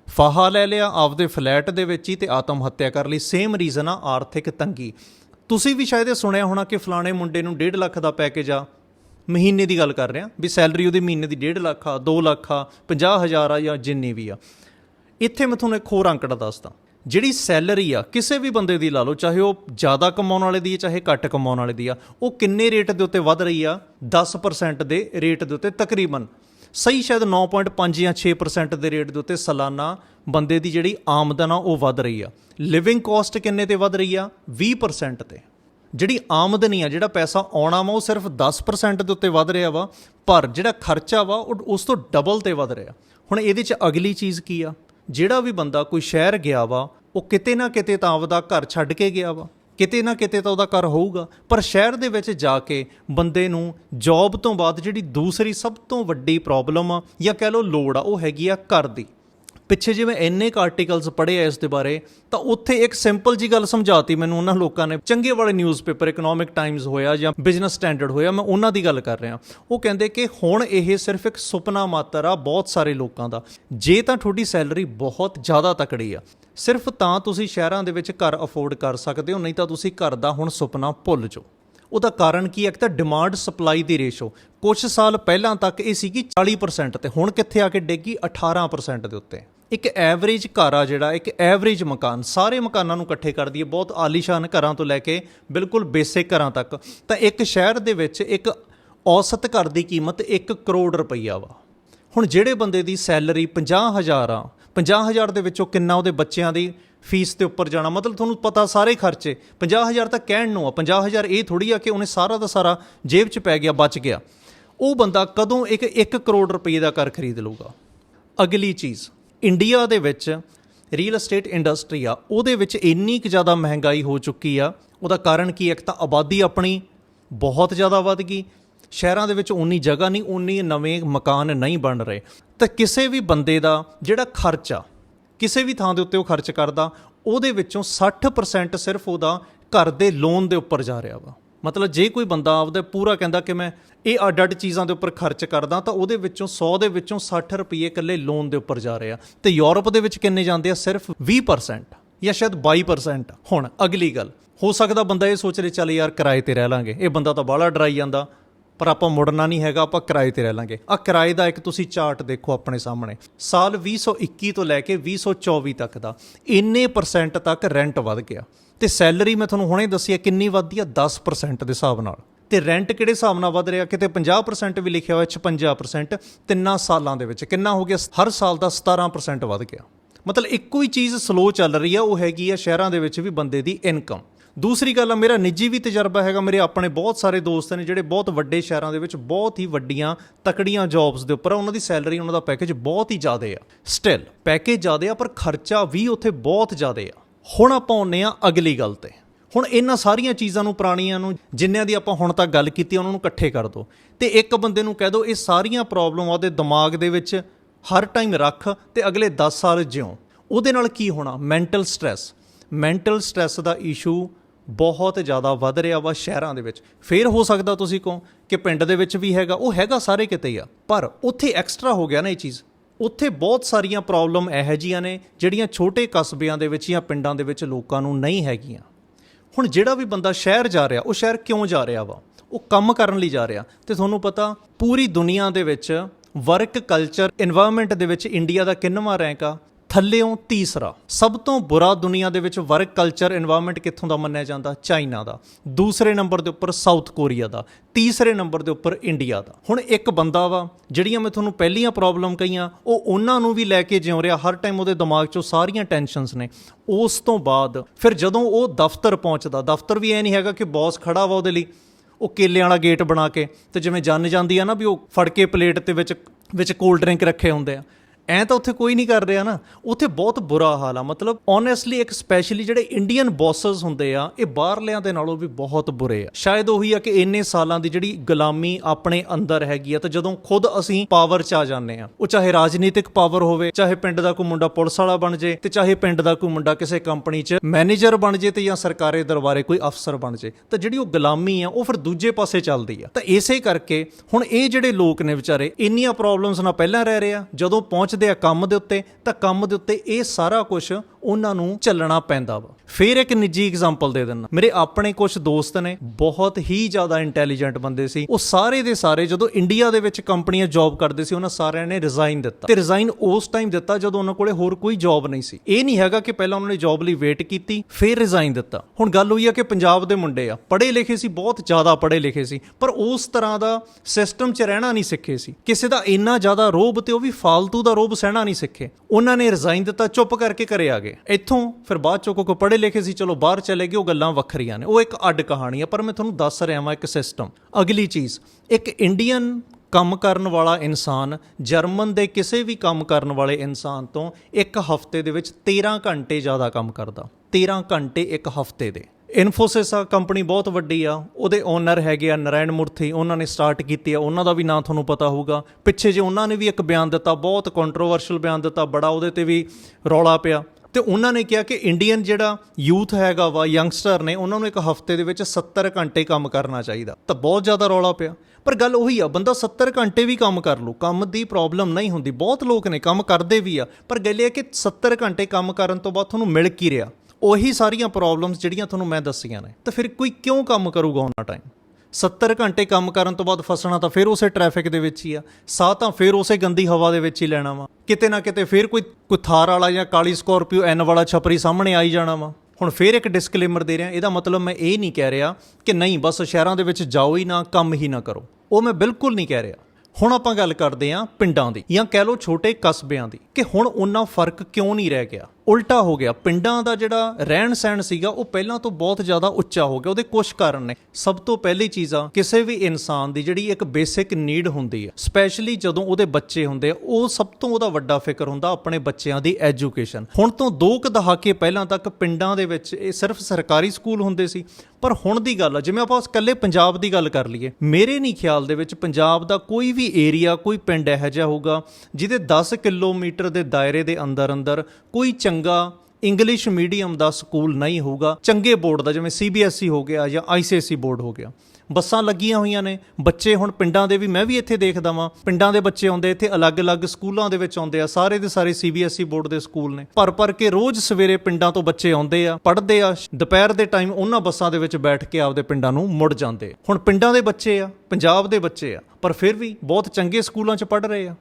ਫਾਹਾ ਲੈ ਲਿਆ, ਆਪਦੇ ਫਲੈਟ ਦੇ ਵਿੱਚ ਹੀ ਤੇ ਆਤਮ ਹੱਤਿਆ ਕਰ ਲਈ। ਸੇਮ ਰੀਜ਼ਨ ਆ, ਆਰਥਿਕ ਤੰਗੀ। ਤੁਸੀਂ ਵੀ ਸ਼ਾਇਦ ਇਹ ਸੁਣਿਆ ਹੋਣਾ ਕਿ ਫਲਾਣੇ ਮੁੰਡੇ ਨੂੰ 1.5 ਲੱਖ ਦਾ ਪੈਕੇਜ ਆ। ਮਹੀਨੇ ਦੀ ਗੱਲ ਕਰ ਰਿਹਾ, ਵੀ ਸੈਲਰੀ ਉਹਦੀ ਮਹੀਨੇ ਦੀ 1.5 ਲੱਖ ਆ 2 ਲੱਖ ਆ 50000 ਆ ਜਾਂ ਜਿੰਨੀ ਵੀ ਆ। ਇੱਥੇ ਮੈਂ ਤੁਹਾਨੂੰ ਇੱਕ ਹੋਰ ਅੰਕੜਾ ਦੱਸਦਾ। ਜਿਹੜੀ ਸੈਲਰੀ ਆ, ਕਿਸੇ ਵੀ ਬੰਦੇ ਦੀ ਲਾ ਲਓ, ਚਾਹੇ ਉਹ ਜ਼ਿਆਦਾ ਕਮਾਉਣ ਵਾਲੇ ਦੀ ਹੈ ਚਾਹੇ ਘੱਟ ਕਮਾਉਣ ਵਾਲੇ ਦੀ ਆ, ਉਹ ਕਿੰਨੇ ਰੇਟ ਦੇ ਉੱਤੇ ਵੱਧ ਰਹੀ ਆ? 10% ਦੇ ਰੇਟ ਦੇ ਉੱਤੇ ਤਕਰੀਬਨ। ਸਹੀ ਸ਼ਾਇਦ 9.5 ਜਾਂ 6% ਦੇ ਰੇਟ ਦੇ ਉੱਤੇ ਸਾਲਾਨਾ ਬੰਦੇ ਦੀ ਜਿਹੜੀ ਆਮਦਨ ਆ, ਉਹ ਵੱਧ ਰਹੀ ਆ। ਲਿਵਿੰਗ ਕਾਸਟ ਕਿੰਨੇ ਤੇ ਵੱਧ ਰਹੀ ਆ? 20% ਤੇ। ਜਿਹੜੀ ਆਮਦਨੀ ਆ, ਜਿਹੜਾ ਪੈਸਾ ਆਉਣਾ ਵਾ, ਉਹ ਸਿਰਫ 10% ਦੇ ਉੱਤੇ ਵੱਧ ਰਿਹਾ ਵਾ, ਪਰ ਜਿਹੜਾ ਖਰਚਾ ਵਾ, ਉਹ ਉਸ ਤੋਂ ਡਬਲ ਤੇ ਵੱਧ ਰਿਹਾ। ਹੁਣ ਇਹਦੇ 'ਚ ਅਗਲੀ ਚੀਜ਼ ਕੀ ਆ? ਜਿਹੜਾ ਵੀ ਬੰਦਾ ਕੋਈ ਸ਼ਹਿਰ ਗਿਆ ਵਾ, ਉਹ ਕਿਤੇ ਨਾ ਕਿਤੇ ਤਾਂ ਆਪਦਾ ਘਰ ਛੱਡ ਕੇ ਗਿਆ ਵਾ। ਕਿਤੇ ਨਾ ਕਿਤੇ ਤਾਂ ਉਹਦਾ ਘਰ ਹੋਊਗਾ। ਪਰ ਸ਼ਹਿਰ ਦੇ ਵਿੱਚ ਜਾ ਕੇ ਬੰਦੇ ਨੂੰ ਜੌਬ ਤੋਂ ਬਾਅਦ ਜਿਹੜੀ ਦੂਸਰੀ ਸਭ ਤੋਂ ਵੱਡੀ ਪ੍ਰੋਬਲਮ ਆ, ਜਾਂ ਕਹਿ ਲਓ ਲੋੜ ਆ, ਉਹ ਹੈਗੀ ਆ ਘਰ ਦੀ। ਪਿੱਛੇ ਜਿਵੇਂ ਇੰਨੇ ਕ ਆਰਟੀਕਲਸ ਪੜ੍ਹੇ ਆ ਇਸ ਦੇ ਬਾਰੇ, ਤਾਂ ਉੱਥੇ ਇੱਕ ਸਿੰਪਲ ਜੀ ਗੱਲ ਸਮਝਾਤੀ ਮੈਨੂੰ ਉਹਨਾਂ ਲੋਕਾਂ ਨੇ। ਚੰਗੇ ਵਾਲੇ ਨਿਊਜ਼ਪੇਪਰ ਇਕਨੋਮਿਕ ਟਾਈਮਜ਼ ਹੋਇਆ ਜਾਂ ਬਿਜ਼ਨਸ ਸਟੈਂਡਰਡ ਹੋਇਆ, ਮੈਂ ਉਹਨਾਂ ਦੀ ਗੱਲ ਕਰ ਰਿਹਾ। ਉਹ ਕਹਿੰਦੇ ਕਿ ਹੁਣ ਇਹ ਸਿਰਫ ਇੱਕ ਸੁਪਨਾ ਮਾਤਰ ਆ ਬਹੁਤ ਸਾਰੇ ਲੋਕਾਂ ਦਾ। ਜੇ ਤਾਂ ਤੁਹਾਡੀ ਸੈਲਰੀ ਬਹੁਤ ਜ਼ਿਆਦਾ ਤਕੜੀ ਆ, ਸਿਰਫ ਤਾਂ ਤੁਸੀਂ ਸ਼ਹਿਰਾਂ ਦੇ ਵਿੱਚ ਘਰ ਅਫੋਰਡ ਕਰ ਸਕਦੇ ਹੋ, ਨਹੀਂ ਤਾਂ ਤੁਸੀਂ ਘਰ ਦਾ ਹੁਣ ਸੁਪਨਾ ਭੁੱਲ ਜਾਓ। ਉਹਦਾ ਕਾਰਨ ਕੀ ਹੈ ਇੱਕ ਤਾਂ ਡਿਮਾਂਡ ਸਪਲਾਈ ਦੀ ਰੇਸ਼ੋ ਕੁਝ ਸਾਲ ਪਹਿਲਾਂ ਤੱਕ ਇਹ ਸੀਗੀ 40% ਤੇ ਹੁਣ ਕਿੱਥੇ ਆ ਕੇ ਡੇਗੀ? 18% ਦੇ ਉੱਤੇ। ਇੱਕ ਐਵਰੇਜ ਘਰ ਆ ਜਿਹੜਾ, ਇੱਕ ਐਵਰੇਜ ਮਕਾਨ, ਸਾਰੇ ਮਕਾਨਾਂ ਨੂੰ ਇਕੱਠੇ ਕਰਦੀ ਹੈ, ਬਹੁਤ ਆਲੀਸ਼ਾਨ ਘਰਾਂ ਤੋਂ ਲੈ ਕੇ ਬਿਲਕੁਲ ਬੇਸਿਕ ਘਰਾਂ ਤੱਕ। ਤਾਂ ਇੱਕ ਸ਼ਹਿਰ ਦੇ ਵਿੱਚ ਇੱਕ ਔਸਤ ਘਰ ਦੀ ਕੀਮਤ 1 ਕਰੋੜ ਰੁਪਈਆ ਵਾ। ਹੁਣ ਜਿਹੜੇ ਬੰਦੇ ਦੀ ਸੈਲਰੀ 50000 ਆ 50000 ਦੇ ਵਿੱਚੋਂ ਕਿੰਨਾ ਉਹਦੇ ਬੱਚਿਆਂ ਦੀ ਫੀਸ ਦੇ ਉੱਪਰ ਜਾਣਾ? ਮਤਲਬ ਤੁਹਾਨੂੰ ਪਤਾ ਸਾਰੇ ਖਰਚੇ 50000 ਤਾਂ ਕਹਿਣ ਨੂੰ ਆ 50000 ਇਹ ਥੋੜੀ ਆ ਕਿ ਉਹਨੇ ਸਾਰਾ ਦਾ ਸਾਰਾ ਜੇਬ 'ਚ ਪੈ ਗਿਆ, ਬਚ ਗਿਆ। ਉਹ ਬੰਦਾ ਕਦੋਂ ਇੱਕ 1 ਕਰੋੜ ਰੁਪਏ ਦਾ ਘਰ ਖਰੀਦ ਲਊਗਾ? ਅਗਲੀ ਚੀਜ਼ ਇੰਡੀਆ ਦੇ ਵਿੱਚ ਰੀਅਲ ਏਸਟੇਟ ਇੰਡਸਟਰੀ ਆ, ਉਹਦੇ ਵਿੱਚ ਇੰਨੀ ਕੁ ਜ਼ਿਆਦਾ ਮਹਿੰਗਾਈ ਹੋ ਚੁੱਕੀ ਆ, ਉਹਦਾ ਕਾਰਨ ਕੀ ਹੈ? ਇੱਕ ਤਾਂ ਆਬਾਦੀ ਆਪਣੀ ਬਹੁਤ ਜ਼ਿਆਦਾ ਵੱਧ ਗਈ, ਸ਼ਹਿਰਾਂ ਦੇ ਵਿੱਚ ਉਨੀ ਜਗ੍ਹਾ ਨਹੀਂ ਉਨੀ ਨਵੇਂ ਮਕਾਨ ਨਹੀਂ ਬਣ ਰਹੇ ਤਾਂ ਕਿਸੇ ਵੀ ਬੰਦੇ ਦਾ ਜਿਹੜਾ ਖਰਚਾ ਕਿਸੇ ਵੀ ਥਾਂ ਦੇ ਉੱਤੇ ਉਹ ਖਰਚ ਕਰਦਾ, ਉਹਦੇ ਵਿੱਚੋਂ 60% ਸਿਰਫ ਉਹਦਾ ਘਰ ਦੇ ਲੋਨ ਦੇ ਉੱਪਰ ਜਾ ਰਿਹਾ ਵਾ ਮਤਲਬ ਜੇ ਕੋਈ ਬੰਦਾ ਆਪਦਾ ਪੂਰਾ ਕਹਿੰਦਾ ਕਿ ਮੈਂ ਇਹ ਅੱਡ ਅੱਡ ਚੀਜ਼ਾਂ ਦੇ ਉੱਪਰ ਖਰਚ ਕਰਦਾ ਤਾਂ ਉਹਦੇ ਵਿੱਚੋਂ 100 ਦੇ ਵਿੱਚੋਂ 60 ਰੁਪਏ ਇਕੱਲੇ ਲੋਨ ਦੇ ਉੱਪਰ ਜਾ ਰਹੇ ਆ। ਤੇ ਯੂਰਪ ਦੇ ਵਿੱਚ ਕਿੰਨੇ ਜਾਂਦੇ ਆ? ਸਿਰਫ 20% ਜਾਂ ਸ਼ਾਇਦ 22% ਹੁਣ ਅਗਲੀ ਗੱਲ। ਹੋ ਸਕਦਾ ਬੰਦਾ ਇਹ ਸੋਚ ਰਿਹਾ ਚੱਲ ਯਾਰ ਕਿਰਾਏ ਤੇ ਰਹਿ ਲਾਂਗੇ। ਇਹ ਬੰਦਾ ਤਾਂ ਬਾਹਲਾ ਡਰਾਈ ਜਾਂਦਾ, ਪਰ ਆਪਾਂ ਮੁੜਨਾ ਨਹੀਂ ਹੈਗਾ, ਆਪਾਂ ਕਿਰਾਏ ਤੇ ਰਹਿ ਲਾਂਗੇ। ਆ ਕਿਰਾਏ ਦਾ ਇੱਕ ਤੁਸੀਂ ਚਾਰਟ ਦੇਖੋ ਆਪਣੇ ਸਾਹਮਣੇ। ਸਾਲ 2021 ਤੋਂ ਲੈ ਕੇ 2024 ਤੱਕ ਦਾ ਇੰਨੇ ਪਰਸੈਂਟ ਤੱਕ ਰੈਂਟ ਵੱਧ ਗਿਆ। ਤੇ ਸੈਲਰੀ ਮੈਂ ਤੁਹਾਨੂੰ ਹੁਣੇ ਦੱਸੀ ਹੈ ਕਿੰਨੀ ਵੱਧਦੀ ਆ 10% ਦੇ ਹਿਸਾਬ ਨਾਲ। ਤੇ ਰੈਂਟ ਕਿਹੜੇ ਹਿਸਾਬ ਨਾਲ ਵੱਧ ਰਿਹਾ? ਕਿਤੇ 50% ਵੀ ਲਿਖਿਆ ਹੋਇਆ 56% ਤਿੰਨਾਂ ਸਾਲਾਂ ਦੇ ਵਿੱਚ। ਕਿੰਨਾ ਹੋ ਗਿਆ? ਹਰ ਸਾਲ ਦਾ 17% ਵੱਧ ਗਿਆ। ਮਤਲਬ ਇੱਕੋ ਹੀ ਚੀਜ਼ ਸਲੋ ਚੱਲ ਰਹੀ ਆ ਉਹ ਹੈਗੀ ਆ ਸ਼ਹਿਰਾਂ ਦੇ ਵਿੱਚ ਵੀ ਬੰਦੇ ਦੀ ਇਨਕਮ ਦੂਸਰੀ ਗੱਲ ਆ, ਮੇਰਾ ਨਿੱਜੀ ਵੀ ਤਜਰਬਾ ਹੈਗਾ, ਮੇਰੇ ਆਪਣੇ ਬਹੁਤ ਸਾਰੇ ਦੋਸਤ ਨੇ ਜਿਹੜੇ ਬਹੁਤ ਵੱਡੇ ਸ਼ਹਿਰਾਂ ਦੇ ਵਿੱਚ ਬਹੁਤ ਹੀ ਵੱਡੀਆਂ, ਤਕੜੀਆਂ ਜੌਬਸ ਦੇ ਉੱਪਰ ਉਹਨਾਂ ਦੀ ਸੈਲਰੀ, ਉਹਨਾਂ ਦਾ ਪੈਕੇਜ ਬਹੁਤ ਹੀ ਜ਼ਿਆਦਾ ਆ। ਸਟਿਲ ਪੈਕੇਜ ਜ਼ਿਆਦਾ ਆ, ਪਰ ਖਰਚਾ ਵੀ ਉੱਥੇ ਬਹੁਤ ਜ਼ਿਆਦਾ ਆ। ਹੁਣ ਆਪਾਂ ਆਉਂਦੇ ਆ ਅਗਲੀ ਗੱਲ ਤੇ। ਹੁਣ ਇਹਨਾਂ ਸਾਰੀਆਂ ਚੀਜ਼ਾਂ ਨੂੰ, ਪੁਰਾਣੀਆਂ ਨੂੰ, ਜਿੰਨਿਆਂ ਦੀ ਆਪਾਂ ਹੁਣ ਤੱਕ ਗੱਲ ਕੀਤੀ ਉਹਨਾਂ ਨੂੰ ਇਕੱਠੇ ਕਰ ਦਿਓ ਤੇ ਇੱਕ ਬੰਦੇ ਨੂੰ ਕਹਿ ਦਿਓ ਇਹ ਸਾਰੀਆਂ ਪ੍ਰੋਬਲਮ ਉਹਦੇ ਦਿਮਾਗ ਦੇ ਵਿੱਚ ਹਰ ਟਾਈਮ ਰੱਖ ਤੇ ਅਗਲੇ 10 ਸਾਲ ਜਿਉ। ਉਹਦੇ ਨਾਲ ਕੀ ਹੋਣਾ? ਮੈਂਟਲ ਸਟ੍ਰੈਸ ਮੈਂਟਲ ਸਟ੍ਰੈਸ ਦਾ ਇਸ਼ੂ ਬਹੁਤ ਜ਼ਿਆਦਾ ਵੱਧ ਰਿਹਾ ਵਾ ਸ਼ਹਿਰਾਂ ਦੇ ਵਿੱਚ। ਫੇਰ ਹੋ ਸਕਦਾ ਤੁਸੀਂ ਕਹੋ ਕਿ ਪਿੰਡ ਦੇ ਵਿੱਚ ਵੀ ਹੈਗਾ, ਉਹ ਹੈਗਾ ਸਾਰੇ ਕਿਤੇ ਹੀ ਆ। ਪਰ ਉੱਥੇ ਐਕਸਟਰਾ ਹੋ ਗਿਆ ਨਾ ਇਹ ਚੀਜ਼। ਉੱਥੇ ਬਹੁਤ ਸਾਰੀਆਂ ਪ੍ਰੋਬਲਮ ਇਹੋ ਜੀਆਂ ਨੇ ਜਿਹੜੀਆਂ ਛੋਟੇ ਕਸਬਿਆਂ ਦੇ ਵਿੱਚ ਜਾਂ ਪਿੰਡਾਂ ਦੇ ਵਿੱਚ ਲੋਕਾਂ ਨੂੰ ਨਹੀਂ ਹੈਗੀਆਂ। ਹੁਣ ਜਿਹੜਾ ਵੀ ਬੰਦਾ ਸ਼ਹਿਰ ਜਾ ਰਿਹਾ, ਉਹ ਸ਼ਹਿਰ ਕਿਉਂ ਜਾ ਰਿਹਾ ਵਾ? ਉਹ ਕੰਮ ਕਰਨ ਲਈ ਜਾ ਰਿਹਾ। ਤੇ ਤੁਹਾਨੂੰ ਪਤਾ, ਪੂਰੀ ਦੁਨੀਆ ਦੇ ਵਿੱਚ ਵਰਕ ਕਲਚਰ এনवायरमेंट ਦੇ ਵਿੱਚ ਇੰਡੀਆ ਦਾ ਕਿੰਨਵਾਂ ਰੈਂਕ ਆ? ਥੱਲੇੋਂ ਤੀਸਰਾ, ਸਭ ਤੋਂ ਬੁਰਾ ਦੁਨੀਆ ਦੇ ਵਿੱਚ ਵਰਕ ਕਲਚਰ এনवायरमेंट ਕਿੱਥੋਂ ਦਾ ਮੰਨਿਆ ਜਾਂਦਾ? ਚਾਈਨਾ ਦਾ। ਦੂਸਰੇ ਨੰਬਰ ਦੇ ਉੱਪਰ ਸਾਊਥ ਕੋਰੀਆ ਦਾ। ਤੀਸਰੇ ਨੰਬਰ ਦੇ ਉੱਪਰ ਇੰਡੀਆ ਦਾ। ਹੁਣ ਇੱਕ ਬੰਦਾ ਵਾ, ਜਿਹੜੀਆਂ ਮੈਂ ਤੁਹਾਨੂੰ ਪਹਿਲੀਆਂ ਪ੍ਰੋਬਲਮ ਕਹੀਆਂ, ਉਹ ਉਹਨਾਂ ਨੂੰ ਵੀ ਲੈ ਕੇ ਜਿਉਂ ਰਿਹਾ, ਹਰ ਟਾਈਮ ਉਹਦੇ ਦਿਮਾਗ 'ਚੋਂ ਸਾਰੀਆਂ ਟੈਨਸ਼ਨਸ ਨੇ। ਉਸ ਤੋਂ ਬਾਅਦ ਫਿਰ ਜਦੋਂ ਉਹ ਦਫ਼ਤਰ ਪਹੁੰਚਦਾ, ਦਫ਼ਤਰ ਵੀ ਐ ਨਹੀਂ ਹੈਗਾ ਕਿ ਬੌਸ ਖੜਾ ਵਾ ਉਹਦੇ ਲਈ, ਉਹ ਕੇਲੇ ਵਾਲਾ ਗੇਟ ਬਣਾ ਕੇ, ਤੇ ਜਿਵੇਂ ਜੰਨ ਜਾਂਦੀ ਆ ਨਾ ਵੀ ਉਹ ਫੜ ਕੇ ਪਲੇਟ ਤੇ ਵਿੱਚ ਵਿੱਚ ਕੋਲਡ ਡਰਿੰਕ ਰੱਖੇ ਹੁੰਦੇ ਆ। ਐਂ ਤਾਂ ਉੱਥੇ ਕੋਈ ਨਹੀਂ ਕਰ ਰਿਹਾ ਨਾ। ਉੱਥੇ ਬਹੁਤ ਬੁਰਾ ਹਾਲ ਆ। ਮਤਲਬ ਓਨੈਸਟਲੀ ਇੱਕ ਸਪੈਸ਼ਲੀ ਜਿਹੜੇ ਇੰਡੀਅਨ ਬੌਸਸ ਹੁੰਦੇ ਆ, ਇਹ ਬਾਹਰਲਿਆਂ ਦੇ ਨਾਲੋਂ ਵੀ ਬਹੁਤ ਬੁਰੇ ਆ। ਸ਼ਾਇਦ ਉਹੀ ਆ ਕਿ ਇੰਨੇ ਸਾਲਾਂ ਦੀ ਜਿਹੜੀ ਗੁਲਾਮੀ ਆਪਣੇ ਅੰਦਰ ਹੈਗੀ ਆ, ਤਾਂ ਜਦੋਂ ਖੁਦ ਅਸੀਂ ਪਾਵਰ 'ਚ ਆ ਜਾਂਦੇ ਆ, ਉਹ ਚਾਹੇ ਰਾਜਨੀਤਿਕ ਪਾਵਰ ਹੋਵੇ, ਚਾਹੇ ਪਿੰਡ ਦਾ ਕੋਈ ਮੁੰਡਾ ਪੁਲਿਸ ਵਾਲਾ ਬਣ ਜੇ, ਤੇ ਚਾਹੇ ਪਿੰਡ ਦਾ ਕੋਈ ਮੁੰਡਾ ਕਿਸੇ ਕੰਪਨੀ 'ਚ ਮੈਨੇਜਰ ਬਣ ਜੇ, ਤੇ ਜਾਂ ਸਰਕਾਰੀ ਦਰਬਾਰੇ ਕੋਈ ਅਫਸਰ ਬਣ ਜੇ, ਤਾਂ ਜਿਹੜੀ ਉਹ ਗੁਲਾਮੀ ਆ, ਉਹ ਫਿਰ ਦੂਜੇ ਪਾਸੇ ਚੱਲਦੀ ਆ। ਤਾਂ ਇਸੇ ਕਰਕੇ ਹੁਣ ਇਹ ਜਿਹੜੇ ਲੋਕ ਨੇ ਵਿਚਾਰੇ, ਇੰਨੀਆਂ ਪ੍ਰੋਬਲਮਸ ਨਾਲ ਪਹਿਲਾਂ ਰਹਿ ਰਹੇ ਆ, ਜਦੋਂ ਪਹੁੰਚ ਪਹੁੰਚਦੇ ਆ ਕੰਮ ਦੇ ਉੱਤੇ ਤਾਂ ਕੰਮ ਦੇ ਉੱਤੇ ਇਹ ਸਾਰਾ ਕੁਝ ਉਹਨਾਂ ਨੂੰ ਚੱਲਣਾ ਪੈਂਦਾ ਵਾ। ਫਿਰ ਇੱਕ ਨਿੱਜੀ ਐਗਜ਼ਾਮਪਲ ਦੇ ਦਿੰਦਾ। ਮੇਰੇ ਆਪਣੇ ਕੁਝ ਦੋਸਤ ਨੇ ਬਹੁਤ ਹੀ ਜ਼ਿਆਦਾ ਇੰਟੈਲੀਜੈਂਟ ਬੰਦੇ ਸੀ। ਉਹ ਸਾਰੇ ਦੇ ਸਾਰੇ ਜਦੋਂ ਇੰਡੀਆ ਦੇ ਵਿੱਚ ਕੰਪਨੀਆਂ ਜੌਬ ਕਰਦੇ ਸੀ, ਉਹਨਾਂ ਸਾਰਿਆਂ ਨੇ ਰਿਜ਼ਾਈਨ ਦਿੱਤਾ। ਤੇ ਰਿਜ਼ਾਈਨ ਉਸ ਟਾਈਮ ਦਿੱਤਾ ਜਦੋਂ ਉਹਨਾਂ ਕੋਲੇ ਹੋਰ ਕੋਈ ਜੌਬ ਨਹੀਂ ਸੀ। ਇਹ ਨਹੀਂ ਹੈਗਾ ਕਿ ਪਹਿਲਾਂ ਉਹਨਾਂ ਨੇ ਜੌਬ ਲਈ ਵੇਟ ਕੀਤੀ, ਫਿਰ ਰਿਜ਼ਾਈਨ ਦਿੱਤਾ। ਹੁਣ ਗੱਲ ਹੋਈ ਆ ਕਿ ਪੰਜਾਬ ਦੇ ਮੁੰਡੇ ਆ। ਪੜ੍ਹੇ ਲਿਖੇ ਸੀ, ਬਹੁਤ ਜ਼ਿਆਦਾ ਪੜ੍ਹੇ ਲਿਖੇ ਸੀ, ਪਰ ਉਸ ਤਰ੍ਹਾਂ ਦਾ ਸਿਸਟਮ 'ਚ ਰਹਿਣਾ ਨਹੀਂ ਸਿੱਖੇ ਸੀ। ਕਿਸੇ ਦਾ ਇੰਨਾ ਜ਼ਿਆਦਾ ਰੋਬ ਤੇ ਉਹ ਵੀ ਫਾਲਤੂ ਦਾ ਰੋਬ ਸਹਿਣਾ ਨਹੀਂ ਸਿੱਖੇ। ਉਹਨਾਂ ਨੇ ਰਿਜ਼ਾਈਨ ਦਿੱਤਾ, ਚੁੱਪ ਕਰਕੇ ਘਰੇ ਆ ਗਏ। ਇੱਥੋਂ ਫਿਰ ਬਾਅਦ ਚੋਂ ਕਿਉਂਕਿ ਪੜ੍ਹੇ ਲਿਖੇ ਸੀ, ਚਲੋ ਬਾਹਰ ਚਲੇ ਗਏ, ਉਹ ਗੱਲਾਂ ਵੱਖਰੀਆਂ ਨੇ। ਉਹ ਇੱਕ ਅੱਡ ਕਹਾਣੀ ਆ, ਪਰ ਮੈਂ ਤੁਹਾਨੂੰ ਦੱਸ ਰਿਹਾ ਹਾਂ ਇੱਕ ਸਿਸਟਮ ਅਗਲੀ ਚੀਜ਼, ਇੱਕ ਇੰਡੀਅਨ ਕੰਮ ਕਰਨ ਵਾਲਾ ਇਨਸਾਨ ਜਰਮਨ ਦੇ ਕਿਸੇ ਵੀ ਕੰਮ ਕਰਨ ਵਾਲੇ ਇਨਸਾਨ ਤੋਂ ਇੱਕ ਹਫ਼ਤੇ ਦੇ ਵਿੱਚ 13 ਘੰਟੇ ਜ਼ਿਆਦਾ ਕੰਮ ਕਰਦਾ। 13 ਘੰਟੇ ਇੱਕ ਹਫ਼ਤੇ ਦੇ। ਇਨਫੋਸਿਸ ਆ, ਕੰਪਨੀ ਬਹੁਤ ਵੱਡੀ ਆ, ਉਹਦੇ ਓਨਰ ਹੈਗੇ ਆ ਨਰਾਇਣ ਮੂਰਥੀ ਉਹਨਾਂ ਨੇ ਸਟਾਰਟ ਕੀਤੀ ਆ, ਉਹਨਾਂ ਦਾ ਵੀ ਨਾਂ ਤੁਹਾਨੂੰ ਪਤਾ ਹੋਊਗਾ। ਪਿੱਛੇ ਜੇ ਉਹਨਾਂ ਨੇ ਵੀ ਇੱਕ ਬਿਆਨ ਦਿੱਤਾ, ਬਹੁਤ ਕੰਟਰੋਵਰਸ਼ਲ ਬਿਆਨ ਦਿੱਤਾ, ਬੜਾ ਉਹਦੇ ਤੇ ਵੀ ਰੌਲਾ ਪਿਆ। ਤੇ ਉਹਨਾਂ ਨੇ ਕਿਹਾ ਕਿ ਇੰਡੀਅਨ ਜਿਹੜਾ ਯੂਥ ਹੈਗਾ ਵਾ, ਯੰਗਸਟਰ ਨੇ, ਉਹਨਾਂ ਨੂੰ ਇੱਕ ਹਫ਼ਤੇ ਦੇ ਵਿੱਚ 70 ਘੰਟੇ ਕੰਮ ਕਰਨਾ ਚਾਹੀਦਾ। ਤਾਂ ਬਹੁਤ ਜ਼ਿਆਦਾ ਰੌਲਾ ਪਿਆ। ਪਰ ਗੱਲ ਉਹੀ ਆ, ਬੰਦਾ 70 ਘੰਟੇ ਵੀ ਕੰਮ ਕਰ ਲੂ, ਕੰਮ ਦੀ ਪ੍ਰੋਬਲਮ ਨਹੀਂ ਹੁੰਦੀ। ਬਹੁਤ ਲੋਕ ਨੇ, ਕੰਮ ਕਰਦੇ ਵੀ ਆ, ਪਰ ਗੱਲ ਇਹ ਹੈ ਕਿ 70 ਘੰਟੇ ਕੰਮ ਕਰਨ ਤੋਂ ਬਾਅਦ ਤੁਹਾਨੂੰ ਮਿਲ ਕੀ ਰਿਹਾ? ਉਹੀ ਸਾਰੀਆਂ ਪ੍ਰੋਬਲਮਸ ਜਿਹੜੀਆਂ ਤੁਹਾਨੂੰ ਮੈਂ ਦੱਸੀਆਂ ਨੇ। ਤਾਂ ਫਿਰ ਕੋਈ ਕਿਉਂ ਕੰਮ ਕਰੂਗਾ ਉਹਨਾਂ ਟਾਈਮ 70 ਘੰਟੇ ਕੰਮ ਕਰਨ ਤੋਂ ਬਾਅਦ ਫਸਣਾ ਤਾਂ ਫਿਰ ਉਸੇ ਟ੍ਰੈਫਿਕ ਦੇ ਵਿੱਚ ਹੀ ਆ। ਸਾਹ ਤਾਂ ਫਿਰ ਉਸੇ ਗੰਦੀ ਹਵਾ ਦੇ ਵਿੱਚ ਹੀ ਲੈਣਾ ਵਾ। ਕਿਤੇ ਨਾ ਕਿਤੇ ਫਿਰ ਕੋਈ ਕੋਈ ਥਾਰ ਵਾਲਾ ਜਾਂ ਕਾਲੀ ਸਕੋਰਪੀਓ ਐਨ ਵਾਲਾ ਛਪਰੀ ਸਾਹਮਣੇ ਆਈ ਜਾਣਾ ਵਾ। ਹੁਣ ਫਿਰ ਇੱਕ ਡਿਸਕਲੇਮਰ ਦੇ ਰਿਹਾ, ਇਹਦਾ ਮਤਲਬ ਮੈਂ ਇਹ ਨਹੀਂ ਕਹਿ ਰਿਹਾ ਕਿ ਨਹੀਂ, ਬਸ ਸ਼ਹਿਰਾਂ ਦੇ ਵਿੱਚ ਜਾਓ ਹੀ ਨਾ, ਕੰਮ ਹੀ ਨਾ ਕਰੋ। ਉਹ ਮੈਂ ਬਿਲਕੁਲ ਨਹੀਂ ਕਹਿ ਰਿਹਾ। ਹੁਣ ਆਪਾਂ ਗੱਲ ਕਰਦੇ ਹਾਂ ਪਿੰਡਾਂ ਦੀ ਜਾਂ ਕਹਿ ਲਓ ਛੋਟੇ ਕਸਬਿਆਂ ਦੀ ਕਿ ਹੁਣ ਉਹਨਾਂ ਫ਼ਰਕ ਕਿਉਂ ਨਹੀਂ ਰਹਿ ਗਿਆ? ਉਲਟਾ ਹੋ ਗਿਆ। ਪਿੰਡਾਂ ਦਾ ਜਿਹੜਾ ਰਹਿਣ ਸਹਿਣ ਸੀਗਾ, ਉਹ ਪਹਿਲਾਂ ਤੋਂ ਬਹੁਤ ਜ਼ਿਆਦਾ ਉੱਚਾ ਹੋ ਗਿਆ। ਉਹਦੇ ਕੁਝ ਕਾਰਨ ਨੇ। ਸਭ ਤੋਂ ਪਹਿਲੀ ਚੀਜ਼ ਆ, ਕਿਸੇ ਵੀ ਇਨਸਾਨ ਦੀ ਜਿਹੜੀ ਇੱਕ ਬੇਸਿਕ ਨੀਡ ਹੁੰਦੀ ਹੈ ਸਪੈਸ਼ਲੀ ਜਦੋਂ ਉਹਦੇ ਬੱਚੇ ਹੁੰਦੇ ਆ, ਉਹ ਸਭ ਤੋਂ ਉਹਦਾ ਵੱਡਾ ਫਿਕਰ ਹੁੰਦਾ ਆਪਣੇ ਬੱਚਿਆਂ ਦੀ ਐਜੂਕੇਸ਼ਨ ਹੁਣ ਤੋਂ ਦੋ ਕੁ ਦਹਾਕੇ ਪਹਿਲਾਂ ਤੱਕ ਪਿੰਡਾਂ ਦੇ ਵਿੱਚ ਇਹ ਸਿਰਫ ਸਰਕਾਰੀ ਸਕੂਲ ਹੁੰਦੇ ਸੀ। ਪਰ ਹੁਣ ਦੀ ਗੱਲ ਆ, ਜਿਵੇਂ ਆਪਾਂ ਇਕੱਲੇ ਪੰਜਾਬ ਦੀ ਗੱਲ ਕਰ ਲਈਏ, ਮੇਰੇ ਨਹੀਂ ਖਿਆਲ ਦੇ ਵਿੱਚ ਪੰਜਾਬ ਦਾ ਕੋਈ ਵੀ ਏਰੀਆ ਕੋਈ ਪਿੰਡ ਇਹੋ ਜਿਹਾ ਹੋਊਗਾ, ਜਿਹਦੇ 10 ਕਿਲੋਮੀਟਰ ਦੇ ਦਾਇਰੇ ਦੇ ਅੰਦਰ ਅੰਦਰ ਕੋਈ ਚੰਗਾ ਇੰਗਲਿਸ਼ ਮੀਡੀਅਮ ਦਾ ਸਕੂਲ ਨਹੀਂ ਹੋਊਗਾ। ਚੰਗੇ ਬੋਰਡ ਦਾ, ਜਿਵੇਂ ਸੀਬੀਐਸਈ ਹੋ ਗਿਆ ਜਾਂ ਆਈਸੀਐਸਈ ਬੋਰਡ ਹੋ ਗਿਆ। ਬੱਸਾਂ ਲੱਗੀਆਂ ਹੋਈਆਂ ਨੇ। ਬੱਚੇ ਹੁਣ ਪਿੰਡਾਂ ਦੇ ਵੀ ਮੈਂ ਵੀ ਇੱਥੇ ਦੇਖਦਾ ਵਾਂ। ਪਿੰਡਾਂ ਦੇ ਬੱਚੇ ਆਉਂਦੇ, ਇੱਥੇ ਅਲੱਗ-ਅਲੱਗ ਸਕੂਲਾਂ ਦੇ ਵਿੱਚ ਆਉਂਦੇ ਆ। ਸਾਰੇ ਦੇ ਸਾਰੇ ਸੀਬੀਐਸਈ ਬੋਰਡ ਦੇ ਸਕੂਲ ਨੇ। ਭਰ ਭਰ ਕੇ ਰੋਜ਼ ਸਵੇਰੇ ਪਿੰਡਾਂ ਤੋਂ ਬੱਚੇ ਆਉਂਦੇ ਆ, ਪੜ੍ਹਦੇ ਆ। ਦੁਪਹਿਰ ਦੇ ਟਾਈਮ ਉਹਨਾਂ ਬੱਸਾਂ ਦੇ ਵਿੱਚ ਬੈਠ ਕੇ ਆਪਦੇ ਪਿੰਡਾਂ ਨੂੰ ਮੁੜ ਜਾਂਦੇ। ਹੁਣ ਪਿੰਡਾਂ ਦੇ ਬੱਚੇ ਆ, ਪੰਜਾਬ ਦੇ ਬੱਚੇ ਆ, ਪਰ ਫਿਰ ਵੀ ਬਹੁਤ ਚੰਗੇ ਸਕੂਲਾਂ 'ਚ ਪੜ੍ਹ ਰਹੇ ਆ।